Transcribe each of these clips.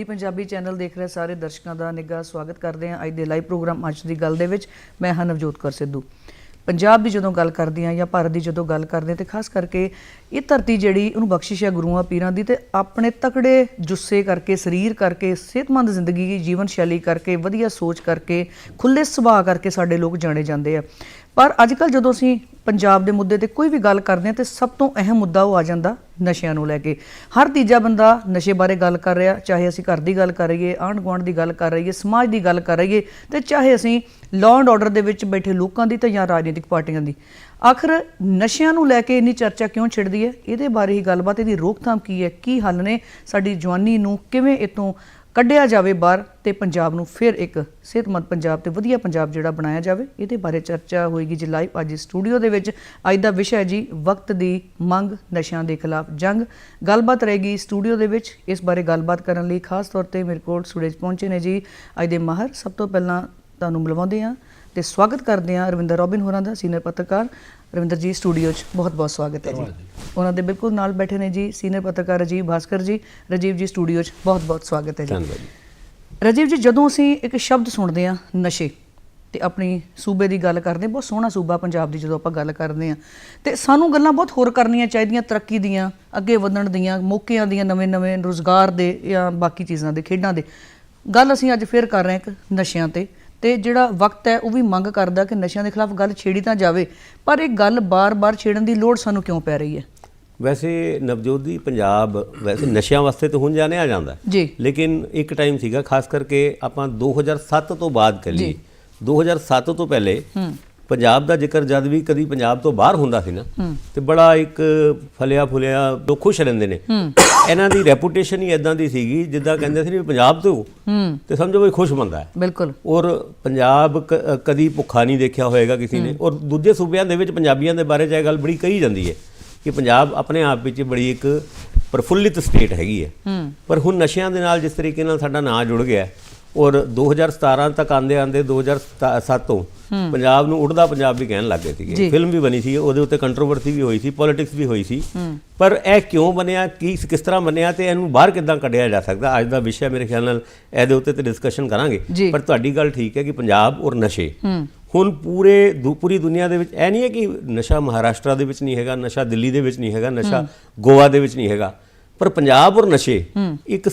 DD Punjabi channel ਦੇਖ ਰਹੇ ਸਾਰੇ ਦਰਸ਼ਕਾਂ ਦਾ ਨਿੱਘਾ ਸਵਾਗਤ ਕਰਦੇ ਹਾਂ ਅੱਜ ਦੇ ਲਾਈਵ ਪ੍ਰੋਗਰਾਮ ਅੱਜ ਦੀ ਗੱਲ ਦੇ ਵਿੱਚ। ਮੈਂ ਹਾਂ ਨਵਜੋਤ ਕੌਰ ਸਿੱਧੂ। ਪੰਜਾਬ ਦੀ ਜਦੋਂ ਗੱਲ ਕਰਦੇ ਹਾਂ ਜਾਂ ਭਾਰਤ ਦੀ ਜਦੋਂ ਗੱਲ ਕਰਦੇ ਹਾਂ ਤੇ ਖਾਸ ਕਰਕੇ ਇਹ ਧਰਤੀ ਜਿਹੜੀ ਉਹਨੂੰ ਬਖਸ਼ਿਸ਼ ਹੈ ਗੁਰੂਆਂ ਪੀਰਾਂ ਦੀ ਤੇ ਆਪਣੇ ਤਕੜੇ ਜੁੱਸੇ ਕਰਕੇ, ਸਰੀਰ ਕਰਕੇ, ਸਿਹਤਮੰਦ ਜ਼ਿੰਦਗੀ ਦੀ ਜੀਵਨ ਸ਼ੈਲੀ ਕਰਕੇ, ਵਧੀਆ ਸੋਚ ਕਰਕੇ ਖੁੱਲੇ ਸੁਭਾਅ ਕਰਕੇ ਸਾਡੇ ਲੋਕ ਜਾਣੇ ਜਾਂਦੇ ਆ। ਪਰ ਅੱਜ ਕੱਲ ਜਦੋਂ ਅਸੀਂ ਪੰਜਾਬ ਦੇ ਮੁੱਦੇ ਤੇ ਕੋਈ ਵੀ ਗੱਲ ਕਰਦੇ ਹਾਂ ਤੇ ਸਭ ਤੋਂ ਅਹਿਮ ਮੁੱਦਾ ਉਹ ਆ ਜਾਂਦਾ ਨਸ਼ਿਆਂ ਨੂੰ ਲੈ ਕੇ। ਹਰ ਤੀਜਾ ਬੰਦਾ ਨਸ਼ੇ ਬਾਰੇ ਗੱਲ ਕਰ ਰਿਹਾ, ਚਾਹੇ ਅਸੀਂ ਘਰ ਦੀ ਗੱਲ ਕਰ ਰਹੀਏ ਆਂਢ ਗੁਆਂਢ ਦੀ ਗੱਲ ਕਰ ਰਹੀਏ, ਸਮਾਜ ਦੀ ਗੱਲ ਕਰ ਰਹੀਏ ਤੇ ਚਾਹੇ ਅਸੀਂ ਲਾਅ ਐਂਡ ਆਰਡਰ ਦੇ ਵਿੱਚ ਬੈਠੇ ਲੋਕਾਂ ਦੀ ਤੇ ਜਾਂ ਰਾਜਨੀਤਿਕ ਪਾਰਟੀਆਂ ਦੀ। ਆਖਰ ਨਸ਼ਿਆਂ ਨੂੰ ਲੈ ਕੇ ਇੰਨੀ ਚਰਚਾ ਕਿਉਂ ਛਿੜਦੀ ਹੈ? ਇਹਦੇ ਬਾਰੇ ਹੀ ਗੱਲਬਾਤ, ਇਹਦੀ ਰੋਕਥਾਮ ਕੀ ਹੈ? ਕੀ ਹੱਲ ਨੇ? ਸਾਡੀ ਜਵਾਨੀ ਨੂੰ ਕਿਵੇਂ ਇਤੋਂ ਕੱਢਿਆ ਜਾਵੇ ਬਾਹਰ ਤੇ ਪੰਜਾਬ ਨੂੰ ਫਿਰ ਇੱਕ ਸਿਹਤਮੰਦ ਪੰਜਾਬ ਤੇ ਵਧੀਆ ਪੰਜਾਬ ਜਿਹੜਾ ਬਣਾਇਆ ਜਾਵੇ, ਇਹਦੇ ਬਾਰੇ ਚਰਚਾ ਹੋਏਗੀ ਜੀ ਲਾਈਵ ਅੱਜ ਸਟੂਡੀਓ ਦੇ ਵਿੱਚ। ਅੱਜ ਦਾ ਵਿਸ਼ਾ ਹੈ ਜੀ ਵਕਤ ਦੀ ਮੰਗ, ਨਸ਼ਿਆਂ ਦੇ ਖਿਲਾਫ ਜੰਗ। ਗੱਲਬਾਤ ਰਹੇਗੀ ਸਟੂਡੀਓ ਦੇ ਵਿੱਚ, ਇਸ ਬਾਰੇ ਗੱਲਬਾਤ ਕਰਨ ਲਈ ਖਾਸ ਤੌਰ ਤੇ ਮੇਰੇ ਕੋਲ ਸਟੂਡੀਓ ਪਹੁੰਚੇ ਨੇ ਜੀ। ਅੱਜ ਦੇ ਮਾਹਰ ਸਭ ਤੋਂ ਪਹਿਲਾਂ ਤੁਹਾਨੂੰ ਮਿਲਵਾਉਂਦੇ ਹਾਂ। ਤੇ ਸਵਾਗਤ ਕਰਦੇ ਹਾਂ ਰਵਿੰਦਰ ਰੋਬਿਨ ਹੋਰਾਂ ਦਾ ਸੀਨੀਅਰ ਪੱਤਰਕਾਰ ਰਵਿੰਦਰ ਜੀ ਸਟੂਡੀਓ 'ਚ। ਬਹੁਤ ਬਹੁਤ ਸਵਾਗਤ ਹੈ ਜੀ। ਉਹਨਾਂ ਦੇ ਬਿਲਕੁਲ ਨਾਲ ਬੈਠੇ ਨੇ ਜੀ ਸੀਨੀਅਰ ਪੱਤਰਕਾਰ ਰਾਜੀਵ ਭਾਸਕਰ ਜੀ ਰਾਜੀਵ ਜੀ ਸਟੂਡੀਓ 'ਚ ਬਹੁਤ ਬਹੁਤ ਸਵਾਗਤ ਹੈ ਜੀ। ਰਾਜੀਵ ਜੀ ਜਦੋਂ ਅਸੀਂ ਇੱਕ ਸ਼ਬਦ ਸੁਣਦੇ ਹਾਂ ਨਸ਼ੇ ਤੇ ਆਪਣੀ ਸੂਬੇ ਦੀ ਗੱਲ ਕਰਦੇ ਬਹੁਤ ਸੋਹਣਾ ਸੂਬਾ ਪੰਜਾਬ ਦੀ ਜਦੋਂ ਆਪਾਂ ਗੱਲ ਕਰਦੇ ਹਾਂ ਤੇ ਸਾਨੂੰ ਗੱਲਾਂ ਬਹੁਤ ਹੋਰ ਕਰਨੀਆਂ ਚਾਹੀਦੀਆਂ ਤਰੱਕੀ ਦੀਆਂ ਅੱਗੇ ਵਧਣ ਦੀਆਂ ਮੌਕਿਆਂ ਦੀਆਂ ਨਵੇਂ-ਨਵੇਂ ਰੋਜ਼ਗਾਰ ਦੇ ਜਾਂ ਬਾਕੀ ਚੀਜ਼ਾਂ ਦੇ ਖੇਡਾਂ ਦੇ। ਗੱਲ ਅਸੀਂ ਅੱਜ ਫੇਰ ਕਰ ਰਹੇ ਹਾਂ ਇੱਕ ਨਸ਼ਿਆਂ ਤੇ। ਤੇ ਜਿਹੜਾ ਵਕਤ ਹੈ ਉਹ ਵੀ ਮੰਗ ਕਰਦਾ ਕਿ ਨਸ਼ਿਆਂ ਦੇ ਖਿਲਾਫ ਗੱਲ ਛੇੜੀ ਤਾਂ ਜਾਵੇ। ਪਰ ਇਹ ਗੱਲ ਬਾਰ-ਬਾਰ ਛੇੜਨ ਦੀ ਲੋੜ ਸਾਨੂੰ ਕਿਉਂ ਪੈ ਰਹੀ ਹੈ? ਵੈਸੇ ਨਵਜੋਤ ਦੀ ਪੰਜਾਬ ਵੈਸੇ ਨਸ਼ਿਆਂ ਵਾਸਤੇ ਤਾਂ ਹੁਣ ਜਾਣਿਆ ਜਾਂਦਾ। ਜੀ। ਲੇਕਿਨ ਇੱਕ ਟਾਈਮ ਸੀਗਾ ਖਾਸ ਕਰਕੇ ਆਪਾਂ 2007 ਤੋਂ ਬਾਅਦ ਕਰੀ 2007 ਤੋਂ ਪਹਿਲੇ ਪੰਜਾਬ ਦਾ ਜ਼ਿਕਰ ਜਦ ਵੀ ਕਦੀ ਪੰਜਾਬ ਤੋਂ ਬਾਹਰ ਹੁੰਦਾ ਸੀ ਨਾ ਤੇ ਬੜਾ ਇੱਕ ਫਲਿਆ ਫੁਲਿਆ ਲੋਕ ਖੁਸ਼ ਰਹਿੰਦੇ ਨੇ। ਇਹਨਾਂ ਦੀ ਰੈਪੂਟੇਸ਼ਨ ਹੀ ਇਦਾਂ ਦੀ ਸੀਗੀ ਜਿੱਦਾਂ ਕਹਿੰਦੇ ਸੀ ਵੀ ਪੰਜਾਬ ਤੋਂ ਤੇ ਸਮਝੋ ਵੀ ਖੁਸ਼ ਬੰਦਾ ਹੈ। ਬਿਲਕੁਲ। ਔਰ ਪੰਜਾਬ ਕਦੀ ਭੁੱਖਾ ਨਹੀਂ ਦੇਖਿਆ ਹੋਏਗਾ ਕਿਸੇ ਨੇ। ਔਰ ਦੂਜੇ ਸੂਬਿਆਂ ਦੇ ਵਿੱਚ ਪੰਜਾਬੀਆਂ ਦੇ ਬਾਰੇ ਇਹ ਗੱਲ ਬੜੀ ਕਹੀ ਜਾਂਦੀ ਹੈ ਕਿ ਪੰਜਾਬ ਆਪਣੇ ਆਪ ਵਿੱਚ ਬੜੀ ਇੱਕ ਪ੍ਰਫੁੱਲਿਤ ਸਟੇਟ ਹੈਗੀ ਹੈ। ਹੂੰ। ਪਰ ਹੁਣ ਨਸ਼ਿਆਂ ਦੇ ਨਾਲ ਜਿਸ ਤਰੀਕੇ ਨਾਲ ਸਾਡਾ ਨਾਂ ਜੁੜ ਗਿਆ ਹੈ, ਔਰ 2017 ਤੱਕ ਆਂਦੇ ਆਂਦੇ 2007 ਤੋਂ ਪੰਜਾਬ ਨੂੰ ਉੜਦਾ ਪੰਜਾਬ ਵੀ ਕਹਿਣ ਲੱਗ। ਸੀਗੇ। ਫਿਲਮ ਵੀ ਬਣੀ ਸੀ ਉਹਦੇ ਉੱਤੇ ਕੰਟਰੋਵਰਸੀ ਵੀ ਹੋਈ ਸੀ ਪੋਲਿਟਿਕਸ ਵੀ ਹੋਈ ਸੀ। ਪਰ ਇਹ ਕਿਉਂ ਬਣਿਆ ਕੀ ਕਿਸ ਤਰ੍ਹਾਂ ਬਣਿਆ ਤੇ ਇਹਨੂੰ ਬਾਹਰ ਕਿੱਦਾਂ ਕੱਢਿਆ ਜਾ ਸਕਦਾ? ਅੱਜ ਦਾ ਵਿਸ਼ਾ ਮੇਰੇ ਖਿਆਲ ਨਾਲ ਇਹਦੇ ਉੱਤੇ ਤੇ ਡਿਸਕਸ਼ਨ ਕਰਾਂਗੇ। ਪਰ ਤੁਹਾਡੀ ਗੱਲ ਠੀਕ ਹੈ ਕਿ ਪੰਜਾਬ ਔਰ ਨਸ਼ੇ। ਹੁਣ ਪੂਰੇ ਪੂਰੀ ਦੁਨੀਆ ਦੇ ਵਿੱਚ ਇਹ ਨਹੀਂ ਹੈ ਕਿ ਨਸ਼ਾ ਮਹਾਰਾਸ਼ਟਰ ਦੇ ਵਿੱਚ ਨਹੀਂ ਹੈਗਾ ਨਸ਼ਾ ਦਿੱਲੀ ਦੇ ਵਿੱਚ ਨਹੀਂ ਹੈਗਾ ਨਸ਼ਾ ਗੋਆ ਦੇ ਵਿੱਚ ਨਹੀਂ ਹੈਗਾ। ਪਰ ਪੰਜਾਬ ਔਰ ਨਸ਼ੇ ਇੱਕ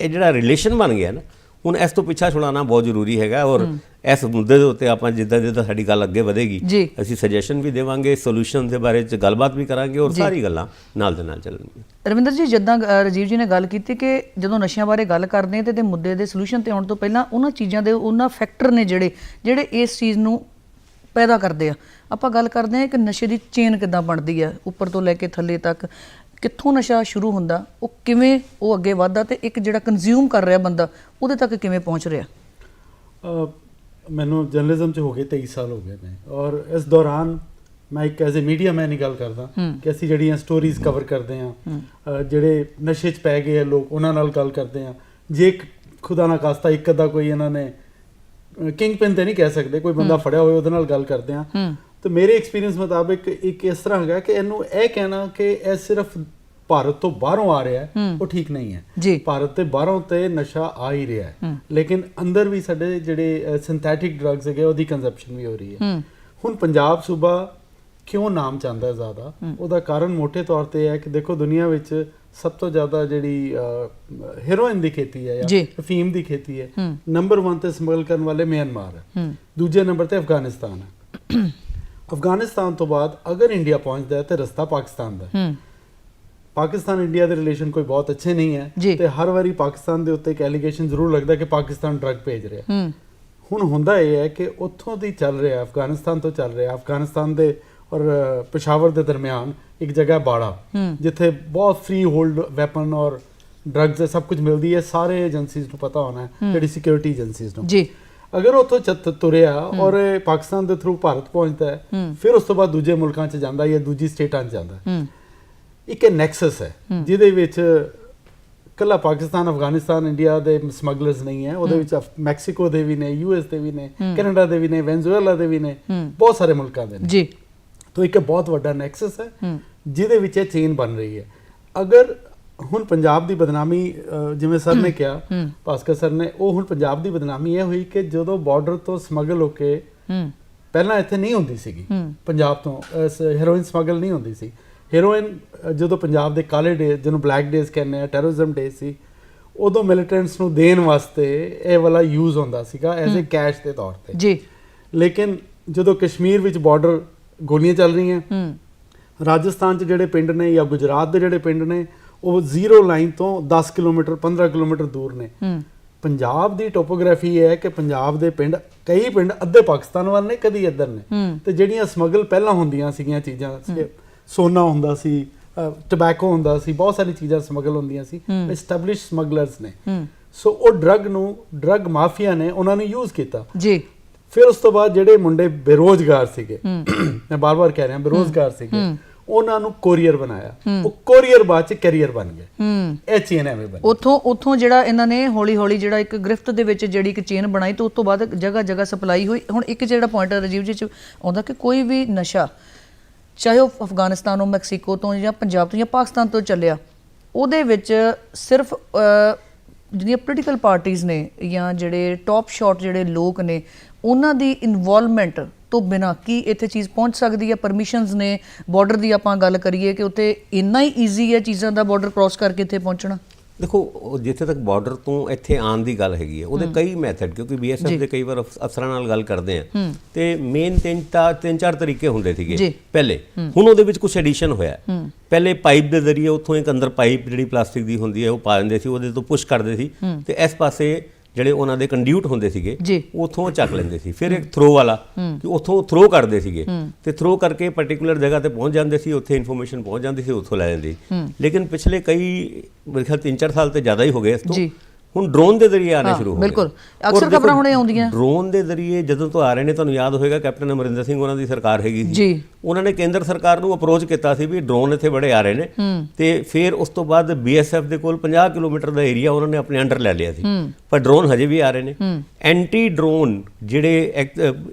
ਇਹ ਜਿਹੜਾ ਰਿਲੇਸ਼ਨ ਬਣ ਗਿਆ ਨਾ ਹੁਣ ਇਸ ਤੋਂ ਪਿੱਛਾ ਛੁਡਾਉਣਾ ਬਹੁਤ ਜ਼ਰੂਰੀ ਹੈਗਾ ਔਰ ਇਸ ਮੁੱਦੇ ਦੇ ਉੱਤੇ ਆਪਾਂ ਜਿੱਦਾਂ ਜਿੱਦਾਂ ਸਾਡੀ ਗੱਲ ਅੱਗੇ ਵਧੇਗੀ। ਅਸੀਂ ਸੁਜੈਸ਼ਨ ਵੀ ਦੇਵਾਂਗੇ ਸੋਲੂਸ਼ਨ ਦੇ ਬਾਰੇ ਚ ਗੱਲਬਾਤ ਵੀ ਕਰਾਂਗੇ ਔਰ ਸਾਰੀ ਗੱਲਾਂ ਨਾਲ ਦੇ ਨਾਲ ਚੱਲਣਗੀਆਂ। ਰਵਿੰਦਰ ਜੀ ਜਿੱਦਾਂ ਰਾਜੀਵ ਜੀ ਨੇ ਗੱਲ ਕੀਤੀ ਕਿ ਜਦੋਂ ਨਸ਼ਿਆਂ ਬਾਰੇ ਗੱਲ ਕਰਦੇ ਤੇ ਤੇ ਮੁੱਦੇ ਦੇ ਸੋਲੂਸ਼ਨ ਤੇ ਆਉਣ ਤੋਂ ਪਹਿਲਾਂ ਉਹਨਾਂ ਚੀਜ਼ਾਂ ਦੇ ਉਹਨਾਂ ਫੈਕਟਰ ਨੇ ਜਿਹੜੇ ਜਿਹੜੇ ਇਸ ਚੀਜ਼ ਨੂੰ ਪੈਦਾ ਕਰਦੇ ਆ। ਆਪਾਂ ਗੱਲ ਕਰਦੇ ਹਾਂ ਕਿ ਨਸ਼ੇ ਦੀ ਚੇਨ ਕਿੱਦਾਂ ਬਣਦੀ ਆ ਉੱਪਰ ਤੋਂ ਲੈ ਕੇ ਥੱਲੇ ਤੱਕ। ਕਿੱਥੋਂ ਨਸ਼ਾ ਸ਼ੁਰੂ ਹੁੰਦਾ ਉਹ ਕਿਵੇਂ ਉਹ ਅੱਗੇ ਵਧਦਾ ਤੇ ਇੱਕ ਜਿਹੜਾ ਕੰਜ਼ਿਊਮ ਕਰ ਰਿਹਾ ਬੰਦਾ ਉਹਦੇ ਤੱਕ ਕਿਵੇਂ ਪਹੁੰਚ ਰਿਹਾ? ਮੈਨੂੰ ਜਰਨਲਿਜ਼ਮ 'ਚ ਹੋ ਗਏ 23 ਸਾਲ ਹੋ ਗਏ ਨੇ ਔਰ ਇਸ ਦੌਰਾਨ ਮੈਂ ਇੱਕ ਐਜ਼ ਅ ਮੀਡੀਆ ਮੈਨ ਹੀ ਗੱਲ ਕਰਦਾ ਕਿ ਅਸੀਂ ਜਿਹੜੀਆਂ ਸਟੋਰੀਜ਼ ਕਵਰ ਕਰਦੇ ਆ ਜਿਹੜੇ ਨਸ਼ੇ 'ਚ ਪੈ ਗਏ ਆ ਲੋਕ ਉਹਨਾਂ ਨਾਲ ਗੱਲ ਕਰਦੇ ਆ ਜੇ ਇੱਕ ਖੁਦਾ ਨਾ ਖਾਸਤਾ ਇੱਕ ਅੱਧਾ ਕੋਈ ਇਹਨਾਂ ਨੇ ਕਿੰਗ ਪਿਨ ਤੇ ਨਹੀਂ ਕਹਿ ਸਕਦੇ ਕੋਈ ਬੰਦਾ ਫੜਿਆ ਹੋਵੇ ਉਹਦੇ ਨਾਲ ਗੱਲ ਕਰਦੇ ਆ ਤੇ ਮੇਰੇ ਐਕਸਪੀਰੀਅੰਸ ਮੁਤਾਬਿਕ ਇੱਕ ਇਸ ਤਰ੍ਹਾਂ ਹੈਗਾ ਕਿ ਇਹਨੂੰ ਇਹ ਕਹਿਣਾ ਕਿ ਇਹ ਸਿਰਫ ਭਾਰਤ ਤੋਂ ਬਾਹਰੋਂ ਆ ਰਿਹਾ ਹੈ ਉਹ ਠੀਕ ਨਹੀਂ ਹੈ। ਭਾਰਤ ਤੇ ਬਾਹਰੋਂ ਤੇ ਨਸ਼ਾ ਆ ਹੀ ਰਿਹਾ ਹੈ। ਲੇਕਿਨ ਅੰਦਰ ਵੀ ਸਾਡੇ ਜਿਹੜੇ ਸਿੰਥੈਟਿਕ ਡਰੱਗਸ ਹੈਗੇ ਉਹਦੀ ਕੰਜ਼ੰਪਸ਼ਨ ਵੀ ਹੋ ਰਹੀ ਹੈ। ਹੁਣ ਪੰਜਾਬ ਸੂਬਾ ਕਿਉਂ ਨਾਮ ਚਾਹੁੰਦਾ ਜ਼ਿਆਦਾ? ਉਹਦਾ ਕਾਰਨ ਮੋٹے ਤੌਰ ਤੇ ਹੈ ਕਿ ਦੇਖੋ ਦੁਨੀਆ ਵਿੱਚ ਸਭ ਤੋਂ ਜ਼ਿਆਦਾ ਜਿਹੜੀ ਹੈਰੋਇਨ ਦੀ ਖੇਤੀ ਹੈ ਜੀ। ਅਫੀਮ ਦੀ ਖੇਤੀ ਹੈ। ਨੰਬਰ 1 ਤੇ ਸਮਗਲ ਕਰਨ ਵਾਲੇ ਮਿਆਂਮਾਰ ਹੂੰ। ਦੂਜੇ ਨੰਬਰ ਤੇ ਅਫਗਾਨਿਸਤਾਨ ਹੈ। ਅਫਗਾਨਿਸਤਾਨ ਤੋਂ ਬਾਅਦ ਅਗਰ ਇੰਡੀਆ ਪਹੁੰਚਦਾ ਹੈ ਤੇ ਰਸਤਾ ਪਾਕਿਸਤਾਨ ਦਾ ਹੈ। ਪਾਕਿਸਤਾਨ ਇੰਡੀਆ ਦੇ ਰਿਲੇਸ਼ਨ ਕੋਈ ਬਹੁਤ ਅੱਛੇ ਨਹੀਂ। ਹੈ ਤੇ ਹਰ ਵਾਰੀ ਪਾਕਿਸਤਾਨ ਦੇ ਉੱਤੇ ਇੱਕ ਐਲੀਗੇਸ਼ਨ ਜ਼ਰੂਰ ਲੱਗਦਾ ਕਿ ਪਾਕਿਸਤਾਨ ਡਰੱਗ ਭੇਜ ਰਿਹਾ ਹੂੰ। ਹੁਣ ਹੁੰਦਾ ਇਹ ਹੈ ਕਿ ਉੱਥੋਂ ਦੀ ਚੱਲ ਰਿਹਾ ਅਫਗਾਨਿਸਤਾਨ ਤੋਂ ਚੱਲ ਰਿਹਾ ਅਫਗਾਨਿਸਤਾਨ ਦੇ ਔਰ ਪਿਸ਼ਾਵਰ ਦੇ ਦਰਮਿਆਨ ਇੱਕ ਜਗ੍ਹਾ ਬਾੜਾ। ਜਿੱਥੇ ਬਹੁਤ ਫ੍ਰੀ ਹੋਲਡ ਵੈਪਨ ਔਰ ਡਰੱਗਸ ਸਭ ਕੁਝ ਮਿਲਦੀ ਹੈ। ਸਾਰੇ ਏਜੰਸੀਜ਼ ਨੂੰ ਪਤਾ ਹੋਣਾ ਹੈ ਜਿਹੜੀ ਸਿਕਿਉਰਿਟੀ ਏਜੰਸੀਜ਼ ਨੂੰ। ਜੀ। ਅਗਰ ਉੱਥੋਂ ਚੱਤ ਤੁਰਿਆ ਔਰ ਪਾਕਿਸਤਾਨ ਦੇ ਥਰੂ ਭਾਰਤ ਪਹੁੰਚਦਾ ਹੈ ਫਿਰ ਉਸ ਤੋਂ ਬਾਅਦ ਦੂਜੇ ਮੁਲਕਾਂ 'ਚ ਜਾਂਦਾ ਜਾਂ ਦੂਜੀ ਸਟੇਟਾਂ 'ਚ ਜਾਂਦਾ। ਇੱਕ ਨੈਕਸਸ ਹੈ ਜਿਹਦੇ ਵਿੱਚ ਕੱਲਾ ਪਾਕਿਸਤਾਨ ਅਫਗਾਨਿਸਤਾਨ ਇੰਡੀਆ ਦੇ ਸਮਗਲਰਸ ਨਹੀਂ ਹੈ ਉਹਦੇ ਵਿੱਚ ਮੈਕਸੀਕੋ ਦੇ ਵੀ ਨੇ ਯੂਐਸ ਦੇ ਵੀ ਨੇ ਕੈਨੇਡਾ ਦੇ ਵੀ ਨੇ ਵੈਨਜ਼ੂਏਲਾ ਦੇ ਵੀ ਨੇ ਬਹੁਤ ਸਾਰੇ ਮੁਲਕਾਂ ਦੇ ਨੇ। ਜੀ। ਤੋਂ ਇੱਕ ਬਹੁਤ ਵੱਡਾ ਨੈਕਸਸ ਹੂੰ ਜਿਹਦੇ ਵਿੱਚ ਇਹ ਚੇਨ ਬਣ ਰਹੀ ਹੈ। ਅਗਰ ਹੁਣ ਪੰਜਾਬ ਦੀ ਬਦਨਾਮੀ ਜਿਵੇਂ ਸਰ ਨੇ ਕਿਹਾ ਭਾਸਕਰ ਸਰ ਨੇ ਉਹ ਹੁਣ ਪੰਜਾਬ ਦੀ ਬਦਨਾਮੀ ਇਹ ਹੋਈ ਕਿ ਜਦੋਂ ਬਾਰਡਰ ਤੋਂ ਸਮਗਲ ਹੋ ਕੇ ਪਹਿਲਾਂ ਇੱਥੇ ਨਹੀਂ ਹੁੰਦੀ ਸੀਗੀ। ਪੰਜਾਬ ਤੋਂ ਹੈਰੋਇਨ ਸਮਗਲ ਨਹੀਂ ਹੁੰਦੀ ਸੀ। ਹੈਰੋਇਨ ਜਦੋਂ ਪੰਜਾਬ ਦੇ ਕਾਲੇ ਡੇ ਜਿਹਨੂੰ ਬਲੈਕ ਡੇਜ਼ ਕਹਿੰਦੇ ਆ ਟੈਰਰਿਜ਼ਮ ਡੇ ਸੀ ਉਦੋਂ ਮਿਲੀਟੈਂਟਸ ਨੂੰ ਦੇਣ ਵਾਸਤੇ ਇਹ ਵਾਲਾ ਯੂਜ਼ ਹੁੰਦਾ ਸੀਗਾ ਐਜ਼ ਅ ਕੈਸ਼ ਦੇ ਤੌਰ ਤੇ। ਜੀ। ਲੇਕਿਨ ਜਦੋਂ ਕਸ਼ਮੀਰ ਵਿੱਚ ਬਾਰਡਰ ਗੋਲੀਆਂ ਚੱਲ ਰਹੀਆਂ ਹੂੰ। ਰਾਜਸਥਾਨ 'ਚ ਜਿਹੜੇ ਪਿੰਡ ਨੇ ਜਾਂ ਗੁਜਰਾਤ ਦੇ ਜਿਹੜੇ ਪਿੰਡ ਨੇ ਉਹ ਜ਼ੀਰੋ ਲਾਈਨ ਤੋਂ 10 ਕਿਲੋਮੀਟਰ 15 ਕਿਲੋਮੀਟਰ ਦੂਰ ਨੇ। ਪੰਜਾਬ ਦੀ ਟੋਪੋਗ੍ਰਾਫੀ ਇਹ ਹੈ ਕਿ ਪੰਜਾਬ ਦੇ ਪਿੰਡ ਕਈ ਪਿੰਡ ਅੱਧੇ ਪਾਕਿਸਤਾਨ ਵੱਲ ਨੇ ਕਦੀ ਇੱਧਰ ਨੇ। ਤੇ ਜਿਹੜੀਆਂ ਸਮਗਲ ਪਹਿਲਾਂ ਹੁੰਦੀਆਂ ਸੀਗੀਆਂ ਚੀਜ਼ਾਂ ਸੀ- ਸੋਨਾ ਹੁੰਦਾ ਸੀ ਟobacco ਹੁੰਦਾ ਸੀ ਬਹੁਤ ਸਾਰੀ ਚੀਜ਼ਾਂ ਸਮਗਲ ਹੁੰਦੀਆਂ ਸੀ। ਐਸਟੈਬਲਿਸ਼ ਸਮਗਲਰਸ ਨੇ। ਸੋ ਉਹ ਡਰੱਗ ਨੂੰ ਡਰੱਗ ਮਾਫੀਆ ਨੇ ਉਹਨਾਂ ਨੇ ਯੂਜ਼ ਕੀਤਾ। ਜੀ। ਫਿਰ ਉਸ ਤੋਂ ਬਾਅਦ ਜਿਹੜੇ ਮੁੰਡੇ ਬੇਰੋਜ਼ਗਾਰ ਸੀਗੇ ਮੈਂ ਬਾਰ-ਬਾਰ ਕਹਿ ਰਿਹਾ ਬੇਰੋਜ਼ਗਾਰ ਸੀਗੇ ਉਹਨਾਂ ਨੂੰ ਕੋਰੀਅਰ ਬਣਾਇਆ। ਉਹ ਕੋਰੀਅਰ ਬਾਅਦ ਚ ਕੈਰੀਅਰ ਬਣ ਗਏ। ਹੂੰ। ਇਹ ਚੇਨ ਐਵੇਂ ਬਣੀ। ਉਥੋਂ ਉਥੋਂ ਜਿਹੜਾ ਇਹਨਾਂ ਨੇ ਹੌਲੀ ਹੌਲੀ ਜਿਹੜਾ ਇੱਕ ਗ੍ਰਿਫਤ ਦੇ ਵਿੱਚ ਜਿਹੜੀ ਇੱਕ ਚੇਨ ਬਣਾਈ ਤੇ ਉਸ ਤੋਂ ਬਾਅਦ ਜਗ੍ਹਾ ਜਗ੍ਹਾ ਸਪਲਾਈ ਹੋਈ। ਹੁਣ ਇੱਕ ਜਿਹੜਾ ਪੁਆਇੰਟ ਰਜੀਵ ਜੀ ਚ ਆਉਂਦਾ ਕਿ ਕੋਈ ਵੀ ਨਸ਼ਾ ਚਾਹੇ ਉਹ ਅਫਗਾਨਿਸਤਾਨੋਂ ਮੈਕਸੀਕੋ ਤੋਂ ਜਾਂ ਪੰਜਾਬ ਤੋਂ ਜਾਂ ਪਾਕਿਸਤਾਨ ਤੋਂ ਚੱਲਿਆ ਉਹਦੇ ਵਿੱਚ ਸਿਰਫ ਜਿਹੜੀਆਂ ਪੋਲੀਟੀਕਲ ਪਾਰਟੀਆਂ ਨੇ ਜਾਂ ਜਿਹੜੇ ਟੌਪ ਸ਼ਾਟ ਜਿਹੜੇ ਲੋਕ ਨੇ ਉਹਨਾਂ ਦੀ ਇਨਵੋਲਵਮੈਂਟ ਤੋਂ ਬਿਨਾ ਕੀ ਇੱਥੇ ਚੀਜ਼ ਪਹੁੰਚ ਸਕਦੀ ਹੈ? ਪਰਮਿਸ਼ਨਸ ਨੇ ਬਾਰਡਰ ਦੀ ਆਪਾਂ ਗੱਲ ਕਰੀਏ ਕਿ ਉੱਥੇ ਇੰਨਾ ਹੀ ਈਜ਼ੀ ਹੈ ਚੀਜ਼ਾਂ ਦਾ ਬਾਰਡਰ ਕ੍ਰਾਸ ਕਰਕੇ ਇੱਥੇ ਪਹੁੰਚਣਾ? ਦੇਖੋ ਜਿੱਥੇ ਤੱਕ ਬਾਰਡਰ ਤੋਂ ਇੱਥੇ ਆਉਣ ਦੀ ਗੱਲ ਹੈਗੀ ਹੈ ਉਹਦੇ ਕਈ ਮੈਥਡ ਕਿਉਂਕਿ ਬੀਐਸਐਫ ਦੇ ਕਈ ਵਾਰ ਅਫ- ਅਫਸਰਾਂ ਨਾਲ ਗੱਲ ਕਰਦੇ ਆ। ਤੇ ਮੇਨ ਤਿੰਨ ਚਾਰ ਤਿੰਨ ਚਾਰ ਤਰੀਕੇ ਹੁੰਦੇ। ਸੀਗੇ ਪਹਿਲੇ। ਹੁਣ ਉਹਦੇ ਵਿੱਚ ਕੁਝ ਐਡੀਸ਼ਨ ਹੋਇਆ। ਪਹਿਲੇ ਪਾਈਪ ਦੇ ਜ਼ਰੀਏ ਉੱਥੋਂ ਇੱਕ ਅੰਦਰ ਪਾਈਪ ਜਿਹੜੀ ਪਲਾਸਟਿਕ ਦੀ ਹੁੰਦੀ ਹੈ ਉਹ ਪਾ ਦਿੰਦੇ ਸੀ ਉਹਦੇ ਤੋਂ ਪੁਸ਼ ਕਰਦੇ ਸੀ। ਤੇ ਇਸ ਪਾਸੇ ਜਿਹੜੇ ਉਹਨਾਂ ਦੇ ਕੰਡਿਊਟ ਹੁੰਦੇ ਸੀਗੇ। ਉਥੋਂ ਚੱਕ ਲੈਂਦੇ ਸੀ। ਫਿਰ ਇੱਕ ਥਰੋ ਵਾਲਾ ਕਿ ਉਥੋਂ ਥਰੋ ਕਰਦੇ ਸੀਗੇ। ਤੇ ਥਰੋ ਕਰਕੇ ਪਾਰਟਿਕੂਲਰ ਜਗ੍ਹਾ ਤੇ ਪਹੁੰਚ ਜਾਂਦੇ ਸੀ ਉੱਥੇ ਇਨਫੋਰਮੇਸ਼ਨ ਪਹੁੰਚ ਜਾਂਦੀ ਸੀ ਉੱਥੋਂ ਲੈ ਜਾਂਦੇ ਸੀ। ਲੇਕਿਨ ਪਿਛਲੇ ਕਈ ਮੇਰੇ ਖਿਆਲ 3-4 ਸਾਲ ਤੇ ਜ਼ਿਆਦਾ ਹੀ ਹੋ ਗਏ ਇਸ ਤੋਂ। ਹੁਣ ਡਰੋਨ ਦੇ ਜ਼ਰੀਏ ਆਣੇ ਸ਼ੁਰੂ ਹੋ ਗਏ। ਬਿਲਕੁਲ। ਅਕਸਰ ਖਬਰਾਂ ਹੁਣੇ ਆਉਂਦੀਆਂ। ਡਰੋਨ ਦੇ ਜ਼ਰੀਏ ਜਦੋਂ ਤੋਂ ਆ ਰਹੇ ਨੇ ਤੁਹਾਨੂੰ ਯਾਦ ਹੋਵੇਗਾ ਕੈਪਟਨ ਅਮਰਿੰਦਰ ਸਿੰਘ ਉਹਨਾਂ ਦੀ ਸਰਕਾਰ ਹੈਗੀ ਸੀ। ਜੀ। ਉਹਨਾਂ ਨੇ ਕੇਂਦਰ ਸਰਕਾਰ ਨੂੰ ਅਪਰੋਚ ਕੀਤਾ ਸੀ ਵੀ ਡਰੋਨ ਇੱਥੇ ਬੜੇ ਆ ਰਹੇ ਨੇ। ਤੇ ਫਿਰ ਉਸ ਤੋਂ ਬਾਅਦ ਬੀਐਸਐਫ ਦੇ ਕੋਲ 50 ਕਿਲੋਮੀਟਰ ਦਾ ਏਰੀਆ ਉਹਨਾਂ ਨੇ ਆਪਣੇ ਅੰਡਰ ਲੈ ਲਿਆ ਸੀ। ਪਰ ਡਰੋਨ ਹਜੇ ਵੀ ਆ ਰਹੇ ਨੇ। ਐਂਟੀ ਡਰੋਨ ਜਿਹੜੇ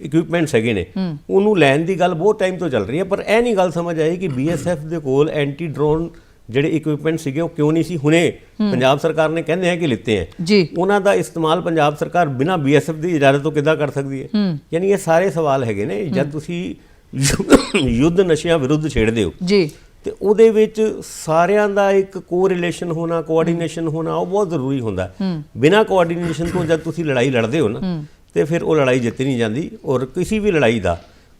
ਇਕਵਿਪਮੈਂਟਸ ਹੈਗੇ ਨੇ ਉਹਨੂੰ ਲੈਣ ਦੀ ਗੱਲ ਬਹੁਤ ਟਾਈਮ ਤੋਂ ਚੱਲ ਰਹੀ ਹੈ। ਪਰ ਇਹ ਨਹੀਂ ਗੱਲ ਸਮਝ ਆਈ ਕਿ ਬੀਐਸਐਫ ਦੇ ਕੋਲ ਐਂਟੀ ਡਰੋਨ ਜਿਹੜੇ ਇਕਵਿਪਮੈਂਟ ਸੀਗੇ ਉਹ ਕਿਉਂ ਨਹੀਂ ਸੀ? ਹੁਣੇ ਪੰਜਾਬ ਸਰਕਾਰ ਨੇ ਕਹਿੰਦੇ ਆ ਕਿ ਲਿੱਤੇ ਆ। ਜੀ। ਉਹਨਾਂ ਦਾ ਇਸਤੇਮਾਲ ਪੰਜਾਬ ਸਰਕਾਰ ਬਿਨਾਂ ਬੀਐਸਐਫ ਦੀ ਇਜਾਜ਼ਤ ਤੋਂ ਕਿੱਦਾਂ ਕਰ ਸਕਦੀ ਹੈ? ਯਾਨੀ ਇਹ ਸਾਰੇ ਸਵਾਲ ਹੈਗੇ ਨੇ। ਜਦ ਤੁਸੀਂ ਯੁੱਧ ਨਸ਼ਿਆਂ ਵਿਰੁੱਧ ਛੇੜਦੇ ਹੋ। ਜੀ। ਤੇ ਉਹਦੇ ਵਿੱਚ ਸਾਰਿਆਂ ਦਾ ਇੱਕ ਕੋਰਿਲੇਸ਼ਨ ਹੋਣਾ ਕੋਆਰਡੀਨੇਸ਼ਨ ਹੋਣਾ ਉਹ ਬਹੁਤ ਜ਼ਰੂਰੀ ਹੁੰਦਾ। ਬਿਨਾਂ ਕੋਆਰਡੀਨੇਸ਼ਨ ਤੋਂ ਜਦ ਤੁਸੀਂ ਲੜਾਈ ਲੜਦੇ ਹੋ ਨਾ ਤੇ ਫਿਰ ਉਹ ਲੜਾਈ ਜਿੱਤੀ ਨਹੀਂ ਜਾਂਦੀ। ਔਰ ਕਿਸੇ ਵੀ ਲੜਾਈ ਦਾ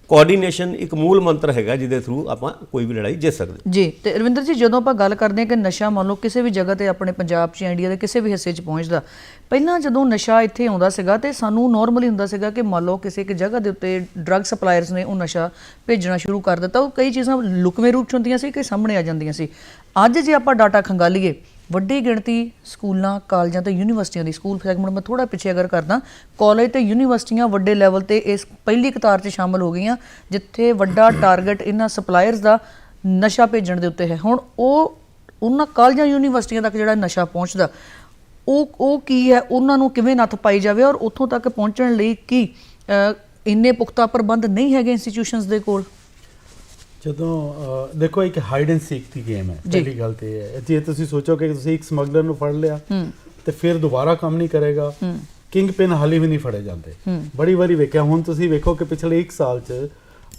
ਕੋਆਰਡੀਨੇਸ਼ਨ ਇੱਕ ਮੂਲ ਮੰਤਰ ਹੈਗਾ ਜਿਹਦੇ ਥਰੂ ਆਪਾਂ ਕੋਈ ਵੀ ਲੜਾਈ ਜਿੱਤ ਸਕਦੇ ਹਾਂ। ਜੀ, ਤੇ ਰਵਿੰਦਰ ਜੀ, ਜਦੋਂ ਆਪਾਂ ਗੱਲ ਕਰਦੇ ਹਾਂ ਕਿ ਨਸ਼ਾ ਮੰਨ ਲਓ ਕਿਸੇ ਵੀ ਜਗ੍ਹਾ ਤੇ ਆਪਣੇ ਪੰਜਾਬ 'ਚ ਜਾਂ ਇੰਡੀਆ ਦੇ ਕਿਸੇ ਵੀ ਹਿੱਸੇ 'ਚ ਪਹੁੰਚਦਾ, ਪਹਿਲਾਂ ਜਦੋਂ ਨਸ਼ਾ ਇੱਥੇ ਆਉਂਦਾ ਸੀਗਾ ਤੇ ਸਾਨੂੰ ਨਾਰਮਲੀ ਹੁੰਦਾ ਸੀਗਾ ਕਿ ਮੰਨ ਲਓ ਕਿਸੇ ਇੱਕ ਜਗ੍ਹਾ ਦੇ ਉੱਤੇ ਡਰੱਗ ਸਪਲਾਇਰਸ ਨੇ ਉਹ ਨਸ਼ਾ ਭੇਜਣਾ ਸ਼ੁਰੂ ਕਰ ਦਿੱਤਾ ਉਹ ਕਈ ਚੀਜ਼ਾਂ ਲੁਕਵੇਂ ਰੂਪ 'ਚ ਹੁੰਦੀਆਂ ਸੀ ਕਿ ਸਾਹਮਣੇ ਆ ਜਾਂਦੀਆਂ ਸੀ ਅੱਜ ਜੇ ਆਪਾਂ ਡਾਟਾ ਖੰਗਾਲੀਏ ਵੱਡੀ ਗਿਣਤੀ ਸਕੂਲਾਂ, ਕਾਲਜਾਂ ਤੇ ਯੂਨੀਵਰਸਿਟੀਆਂ ਦੀ ਸਕੂਲ ਸੈਗਮੈਂਟ ਮੈਂ ਥੋੜਾ ਪਿੱਛੇ ਅਗਰ ਕਰਦਾ, ਕਾਲਜ ਤੇ ਯੂਨੀਵਰਸਿਟੀਆਂ ਵੱਡੇ ਲੈਵਲ ਤੇ ਇਸ ਪਹਿਲੀ ਕਤਾਰ 'ਚ ਸ਼ਾਮਲ ਹੋ ਗਈਆਂ, ਜਿੱਥੇ ਵੱਡਾ ਟਾਰਗੇਟ ਇਹਨਾਂ ਸਪਲਾਇਰਸ ਦਾ ਨਸ਼ਾ ਭੇਜਣ ਦੇ ਉੱਤੇ ਹੈ। ਹੁਣ ਉਹ ਉਹਨਾਂ ਕਾਲਜਾਂ, ਯੂਨੀਵਰਸਿਟੀਆਂ ਤੱਕ ਜਿਹੜਾ ਨਸ਼ਾ ਪਹੁੰਚਦਾ, ਉਹ ਉਹ ਕੀ ਹੈ? ਉਹਨਾਂ ਨੂੰ ਕਿਵੇਂ ਨੱਥ ਪਾਈ ਜਾਵੇ ਔਰ ਉੱਥੋਂ ਤੱਕ ਪਹੁੰਚਣ ਲਈ ਕੀ ਇੰਨੇ ਪੁਖਤਾ ਪ੍ਰਬੰਧ ਨਹੀਂ ਹੈਗੇ ਇੰਸਟੀਟਿਊਸ਼ਨਸ ਦੇ ਕੋਲ? ਜਦੋਂ ਦੇਖੋ ਇੱਕ ਹਾਈਡ ਐਂਡ ਸੀਕ ਦੀ ਗੇਮ ਹੈ। ਪਹਿਲੀ ਗੱਲ ਤੇ ਹੈ। ਜੇ ਤੁਸੀਂ ਸੋਚੋ ਕਿ ਤੁਸੀਂ ਇੱਕ ਸਮਗਲਰ ਨੂੰ ਫੜ ਲਿਆ ਤੇ ਫਿਰ ਦੁਬਾਰਾ ਕੰਮ ਨਹੀਂ ਕਰੇਗਾ ਕਿੰਗ ਪਿਨ ਹਾਲੀ ਵੀ ਨਹੀਂ ਫੜੇ ਜਾਂਦੇ। ਬੜੀ ਵਾਰੀ ਵੇਖਿਆ ਹੁਣ ਤੁਸੀਂ ਵੇਖੋ ਕਿ ਪਿਛਲੇ 1 ਸਾਲ ਚ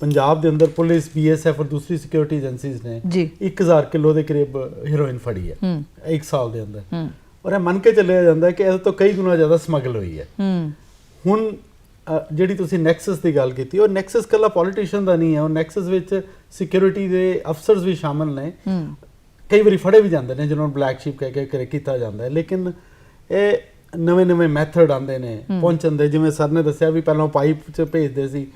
ਪੰਜਾਬ ਦੇ ਅੰਦਰ ਪੁਲਿਸ ਬੀਐਸਐਫ ਔਰ ਦੂਸਰੀ ਸਿਕਿਉਰਿਟੀ ਏਜੰਸੀਜ਼ ਨੇ ਜੀ। 1000 ਕਿਲੋ ਦੇ ਕਰੀਬ ਹੈਰੋਇਨ ਫੜੀ ਹੈ। ਇੱਕ ਸਾਲ ਦੇ ਅੰਦਰ। ਔਰ ਇਹ ਮੰਨ ਕੇ ਚੱਲਿਆ ਜਾਂਦਾ ਹੈ ਕਿ ਇਹ ਤੋਂ ਕਈ ਗੁਣਾ ਜ਼ਿਆਦਾ ਸਮਗਲ ਹੋਈ ਹੈ। ਹੁਣ ਜਿਹੜੀ ਤੁਸੀਂ ਨੈਕਸਸ ਦੀ ਗੱਲ ਕੀਤੀ ਉਹ ਨੈਕਸਸ ਕੱਲਾ ਪੋਲੀਟੀਸ਼ੀਅਨ ਦਾ ਨਹੀਂ ਹੈ ਉਹ ਨੈਕਸਸ ਵਿੱਚ ਸਿਕਿਉਰਿਟੀ ਦੇ ਅਫਸਰਸ ਵੀ ਸ਼ਾਮਲ ਨੇ। ਕਈ ਵਾਰੀ ਫੜੇ ਵੀ ਜਾਂਦੇ ਨੇ ਜਿਹਨਾਂ ਨੂੰ ਬਲੈਕ ਸ਼ੀਪ ਕਹਿ ਕੇ ਕੀਤਾ ਜਾਂਦਾ ਹੈ। ਲੇਕਿਨ ਇਹ ਨਵੇਂ ਨਵੇਂ ਮੈਥਡ ਆਉਂਦੇ ਨੇ ਪਹੁੰਚਣ ਦੇ। ਜਿਵੇਂ ਸਰ ਨੇ ਦੱਸਿਆ ਵੀ ਪਹਿਲਾਂ ਪਾਈਪ 'ਚ ਭੇਜਦੇ ਸੀ।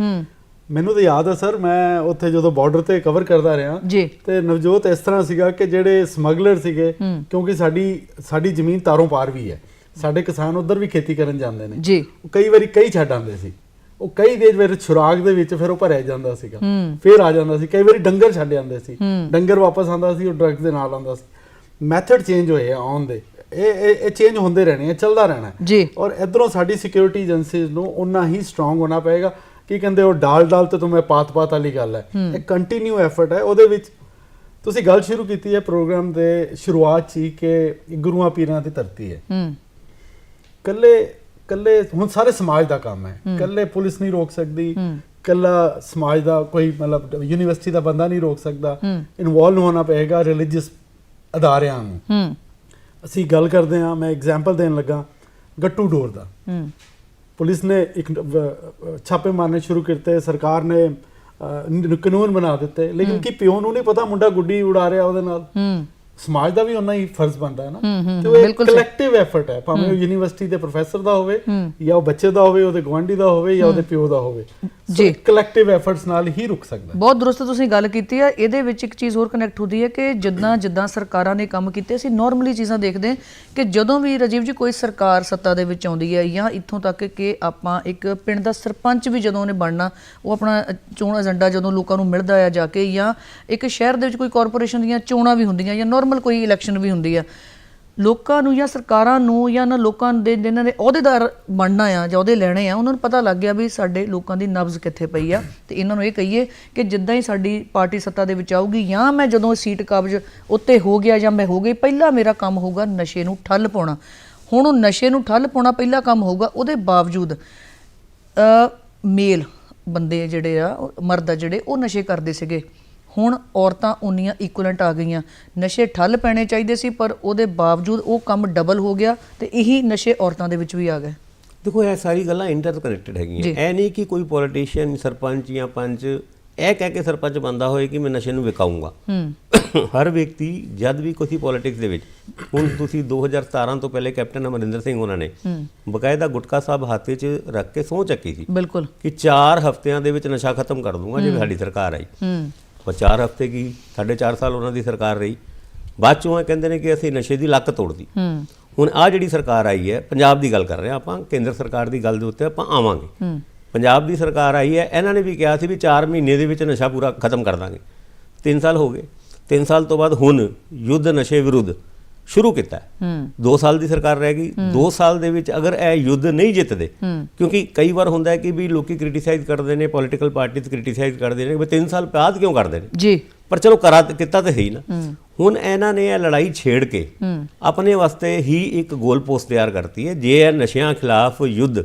ਮੈਨੂੰ ਤਾਂ ਯਾਦ ਹੈ ਸਰ ਮੈਂ ਉੱਥੇ ਜਦੋਂ ਬਾਰਡਰ ਤੇ ਕਵਰ ਕਰਦਾ ਰਿਹਾ ਤੇ ਨਵਜੋਤ ਇਸ ਤਰ੍ਹਾਂ ਸੀਗਾ ਕਿ ਜਿਹੜੇ ਸਮਗਲਰ ਸੀਗੇ ਕਿਉਂਕਿ ਸਾਡੀ ਸਾਡੀ ਜ਼ਮੀਨ ਤਾਰੋਂ ਪਾਰ ਵੀ ਹੈ। ਸਾਡੇ ਕਿਸਾਨ ਉਧਰ ਵੀ ਖੇਤੀ ਕਰਨ ਜਾਂਦੇ ਨੇ। ਜੀ। ਕਈ ਵਾਰੀ ਕਈ ਛੱਡ ਆਉਂਦੇ ਸੀ। ਉਹ ਕਈ ਦੇ ਵਿੱਚ ਸੁਰਾਗ ਦੇ ਵਿੱਚ ਫਿਰ ਉਹ ਭਰਿਆ ਜਾਂਦਾ ਸੀਗਾ। ਫਿਰ ਆ ਜਾਂਦਾ ਸੀ। ਕਈ ਵਾਰੀ ਡੰਗਰ ਛੱਡ ਜਾਂਦੇ ਸੀ। ਡੰਗਰ ਵਾਪਸ ਆਉਂਦਾ ਸੀ ਉਹ ਡਰੱਗਸ ਦੇ ਨਾਲ ਆਉਂਦਾ ਸੀ। ਮੈਥਡ ਚੇਂਜ ਹੋਏ ਆ ਆਉਣ ਦੇ। ਇਹ ਇਹ ਚੇਂਜ ਹੁੰਦੇ ਰਹਿਣੇ ਆ ਚੱਲਦਾ ਰਹਿਣਾ। ਜੀ। ਔਰ ਇਧਰੋਂ ਸਾਡੀ ਸਿਕਿਉਰਿਟੀ ਏਜੰਸੀਜ਼ ਨੂੰ ਉਨਾ ਹੀ ਸਟਰੋਂਗ ਹੋਣਾ ਪਏਗਾ। ਕੀ ਕਹਿੰਦੇ ਉਹ ਡਾਲ ਡਾਲ ਤੇ ਤੁਮੇ ਪਾਤ ਪਾਤ ਵਾਲੀ ਗੱਲ ਹੈ। ਇਹ ਕੰਟੀਨਿਊ ਐਫਰਟ ਹੈ। ਉਹਦੇ ਵਿੱਚ ਤੁਸੀਂ ਗੱਲ ਸ਼ੁਰੂ ਕੀਤੀ ਹੈ ਪ੍ਰੋਗਰਾਮ ਦੇ ਸ਼ੁਰੂਆਤ 'ਚ ਕਿ ਗੁਰੂਆਂ ਪੀਰਾਂ ਦੀ ਧਰਤੀ ਹੂੰ। ਕੱਲੇ ਕੱਲੇ ਹੁਣ ਸਾਰੇ ਸਮਾਜ ਦਾ ਕੰਮ ਹੈ। ਕੱਲੇ ਪੁਲਿਸ ਨਹੀਂ ਰੋਕ ਸਕਦੀ। ਕੱਲਾ ਸਮਾਜ ਦਾ ਕੋਈ ਮਤਲਬ ਯੂਨੀਵਰਸਿਟੀ ਦਾ ਬੰਦਾ ਨਹੀਂ ਰੋਕ ਸਕਦਾ। ਇਨਵੋਲਵ ਹੋਣਾ ਪਏਗਾ ਰਿਲੀਜੀਅਸ ਅਦਾਰਿਆਂ ਨੂੰ। ਅਸੀਂ ਗੱਲ ਕਰਦੇ ਹਾਂ ਮੈਂ ਐਗਜ਼ਾਮਪਲ ਦੇਣ ਲੱਗਾ ਗੱਟੂ ਡੋਰ ਦਾ। ਪੁਲਿਸ ਨੇ ਇੱਕ ਛਾਪੇ ਮਾਰਨੇ ਸ਼ੁਰੂ ਕੀਤੇ ਸਰਕਾਰ ਨੇ ਕਾਨੂੰਨ ਬਣਾ ਦਿੱਤੇ। ਲੇਕਿਨ ਕੀ ਪਿਓ ਨੂੰ ਨਹੀਂ ਪਤਾ ਮੁੰਡਾ ਗੁੱਡੀ ਉਡਾ ਰਿਹਾ ਉਹਦੇ ਨਾਲ? ਸਮਾਜ ਦਾ ਵੀ ਉਹਨਾਂ ਹੀ ਫਰਜ਼ ਬਣਦਾ ਹੈ ਨਾ। ਤੇ ਉਹ ਇੱਕ। ਕਲੈਕਟਿਵ ਐਫਰਟ ਹੈ। ਭਾਵੇਂ ਉਹ ਯੂਨੀਵਰਸਿਟੀ ਦੇ ਪ੍ਰੋਫੈਸਰ ਦਾ ਹੋਵੇ ਜਾਂ ਉਹ ਬੱਚੇ ਦਾ ਹੋਵੇ ਉਹਦੇ ਗਵਾਂਢੀ ਦਾ ਹੋਵੇ ਜਾਂ ਉਹਦੇ ਪਿਓ ਦਾ ਹੋਵੇ। ਜੀ। ਕਲੈਕਟਿਵ ਐਫਰਟਸ ਨਾਲ ਹੀ ਰੁਕ ਸਕਦਾ। ਬਹੁਤ ਦਰੁਸਤ ਤੁਸੀਂ ਗੱਲ ਕੀਤੀ ਹੈ ਇਹਦੇ ਵਿੱਚ ਇੱਕ ਚੀਜ਼ ਹੋਰ ਕਨੈਕਟ ਹੁੰਦੀ ਹੈ ਕਿ ਜਿੱਦਾਂ ਜਿੱਦਾਂ ਸਰਕਾਰਾਂ ਨੇ ਕੰਮ ਕੀਤੇ ਅਸੀਂ ਨਾਰਮਲੀ ਚੀਜ਼ਾਂ ਦੇਖਦੇ ਕਿ ਜਦੋਂ ਵੀ ਰਾਜੀਵ ਜੀ ਕੋਈ ਸਰਕਾਰ ਸੱਤਾ ਦੇ ਵਿੱਚ ਆਉਂਦੀ ਹੈ ਜਾਂ ਇੱਥੋਂ ਤੱਕ ਕਿ ਆਪਾਂ ਇੱਕ ਪਿੰਡ ਦਾ ਸਰਪੰਚ ਵੀ ਜਦੋਂ ਉਹਨੇ ਬਣਨਾ ਉਹ ਆਪਣਾ ਚੋਣ ਏਜੰਡਾ ਜਦੋਂ ਲੋਕਾਂ ਨੂੰ ਮਿਲਦਾ ਹੈ ਜਾ ਕੇ ਜਾਂ ਇੱਕ ਸ਼ਹਿਰ ਦੇ ਵਿੱਚ ਕੋਈ ਕਾਰਪੋਰੇਸ਼ਨ ਦੀਆਂ ਚੋਣਾਂ ਵੀ ਹੁੰਦੀਆਂ ਜਾਂ ਨਾਰਮਲ ਕੋਈ ਇਲੈਕਸ਼ਨ ਵੀ ਹੁੰਦੀ ਆ ਲੋਕਾਂ ਨੂੰ ਜਾਂ ਸਰਕਾਰਾਂ ਨੂੰ ਜਾਂ ਨਾ ਲੋਕਾਂ ਦੇ ਜਿਨ੍ਹਾਂ ਨੇ ਅਹੁਦੇਦਾਰ ਬਣਨਾ ਆ ਜਾਂ ਉਹਦੇ ਲੈਣੇ ਆ, ਉਹਨਾਂ ਨੂੰ ਪਤਾ ਲੱਗ ਗਿਆ ਵੀ ਸਾਡੇ ਲੋਕਾਂ ਦੀ ਨਬਜ਼ ਕਿੱਥੇ ਪਈ ਆ। ਤੇ ਇਹਨਾਂ ਨੂੰ ਇਹ ਕਹੀਏ ਕਿ ਜਿੱਦਾਂ ਹੀ ਸਾਡੀ ਪਾਰਟੀ ਸੱਤਾ ਦੇ ਵਿੱਚ ਆਊਗੀ ਜਾਂ ਮੈਂ ਜਦੋਂ ਸੀਟ ਕਾਬਜ ਉੱਤੇ ਹੋ ਗਿਆ ਜਾਂ ਮੈਂ ਹੋ ਗਈ, ਪਹਿਲਾ ਮੇਰਾ ਕੰਮ ਹੋਊਗਾ ਨਸ਼ੇ ਨੂੰ ਠੱਲ ਪਾਉਣਾ। ਹੁਣ ਉਹ ਨਸ਼ੇ ਨੂੰ ਠੱਲ ਪਾਉਣਾ ਪਹਿਲਾ ਕੰਮ ਹੋਊਗਾ, ਉਹਦੇ ਬਾਵਜੂਦ ਅ ਮੇਲ ਬੰਦੇ ਜਿਹੜੇ ਆ, ਮਰਦ ਆ ਜਿਹੜੇ, ਉਹ ਨਸ਼ੇ ਕਰਦੇ ਸੀਗੇ। ਹੁਣ ਔਰਤਾਂ ਉਨੀਆਂ ਇਕੁਇਲੈਂਟ ਆ ਗਈਆਂ। ਨਸ਼ੇ ਠੱਲ ਪੈਣੇ ਚਾਹੀਦੇ ਸੀ ਪਰ ਉਹਦੇ ਬਾਵਜੂਦ ਉਹ ਕੰਮ ਡਬਲ ਹੋ ਗਿਆ ਤੇ ਇਹੀ ਨਸ਼ੇ ਔਰਤਾਂ ਦੇ ਵਿੱਚ ਵੀ ਆ ਗਏ। ਦੇਖੋ ਇਹ ਸਾਰੀ ਗੱਲਾਂ ਇੰਟਰਕਨੈਕਟਡ ਹੈਗੀਆਂ। ਜੀ। ਇਹ ਨਹੀਂ ਕਿ ਕੋਈ ਪੋਲੀਟੀਸ਼ੀਅਨ ਸਰਪੰਚ ਜਾਂ ਪੰਚ ਇਹ ਕਹਿ ਕੇ ਸਰਪੰਚ ਬੰਦਾ ਹੋਏ ਕਿ ਮੈਂ ਨਸ਼ੇ ਨੂੰ ਵਿਕਾਊਂਗਾ। ਹੂੰ। ਹਰ ਵਿਅਕਤੀ ਜਦ ਵੀ ਕੋਈ ਪੋਲਿਟਿਕਸ ਦੇ ਵਿੱਚ ਹੁਣ ਤੁਸੀਂ 2017 ਤੋਂ ਪਹਿਲੇ ਕੈਪਟਨ ਅਮਰਿੰਦਰ ਸਿੰਘ ਉਹਨਾਂ ਨੇ ਬਕਾਇਦਾ ਗੁਟਕਾ ਸਾਹਿਬ ਹੱਥੇ 'ਚ ਰੱਖ ਕੇ ਸਹੁੰ ਚੱਕੀ ਸੀ ਬਿਲਕੁਲ। ਕਿ 4 ਹਫ਼ਤਿਆਂ ਦੇ ਵਿੱਚ ਨਸ਼ਾ ਖਤਮ ਕਰ ਦੂੰਗਾ ਜੇ ਸਾਡੀ ਸਰਕਾਰ ਆਈ। ਉਹ 4 ਹਫ਼ਤੇ ਕੀ ਸਾਢੇ 4 ਸਾਲ ਉਹਨਾਂ ਦੀ ਸਰਕਾਰ ਰਹੀ। ਬਾਅਦ ਚੋਂ ਇਹ ਕਹਿੰਦੇ ਨੇ ਕਿ ਅਸੀਂ ਨਸ਼ੇ ਦੀ ਲੱਕ ਤੋੜਦੀ ਹੂੰ। ਹੁਣ ਆ ਜਿਹੜੀ ਸਰਕਾਰ ਆਈ ਹੈ ਪੰਜਾਬ ਦੀ ਗੱਲ ਕਰ ਰਹੇ ਆਪਾਂ ਕੇਂਦਰ ਸਰਕਾਰ ਦੀ ਗੱਲ ਦੇ ਉੱਤੇ ਆਪਾਂ ਆਵਾਂਗੇ। ਪੰਜਾਬ ਦੀ ਸਰਕਾਰ ਆਈ ਹੈ ਇਹਨਾਂ ਨੇ ਵੀ ਕਿਹਾ ਸੀ ਵੀ 4 ਮਹੀਨੇ ਦੇ ਵਿੱਚ ਨਸ਼ਾ ਪੂਰਾ ਖਤਮ ਕਰ ਦਾਂਗੇ। 3 ਸਾਲ ਹੋ ਗਏ। 3 ਸਾਲ ਤੋਂ ਬਾਅਦ ਹੁਣ ਯੁੱਧ ਨਸ਼ੇ ਵਿਰੁੱਧ ਸ਼ੁਰੂ ਕੀਤਾ ਹੈ। ਹੂੰ। 2 ਸਾਲ ਦੀ ਸਰਕਾਰ ਰਹਿ ਗਈ। 2 ਸਾਲ ਦੇ ਵਿੱਚ ਅਗਰ ਇਹ ਯੁੱਧ ਨਹੀਂ ਜਿੱਤਦੇ। ਕਿਉਂਕਿ ਕਈ ਵਾਰ ਹੁੰਦਾ ਹੈ ਕਿ ਵੀ ਲੋਕੀ ਕ੍ਰਿਟਿਸਾਈਜ਼ ਕਰਦੇ ਨੇ ਪੋਲੀਟੀਕਲ ਪਾਰਟੀਜ਼ ਕ੍ਰਿਟਿਸਾਈਜ਼ ਕਰਦੇ ਨੇ ਵੀ 3 ਸਾਲ ਬਾਅਦ ਕਿਉਂ ਕਰਦੇ ਨੇ? ਜੀ। ਪਰ ਚਲੋ ਕਰਾ ਕੀਤਾ ਤੇ ਹੈ ਹੀ ਨਾ। ਹੁਣ ਇਹਨਾਂ ਨੇ ਇਹ ਲੜਾਈ ਛੇੜ ਕੇ ਆਪਣੇ ਵਾਸਤੇ ਹੀ ਇੱਕ ਗੋਲ ਪੋਸਟ ਤਿਆਰ ਕਰਤੀ ਹੈ। ਜੇ ਇਹ ਨਸ਼ਿਆਂ ਖਿਲਾਫ ਯੁੱਧ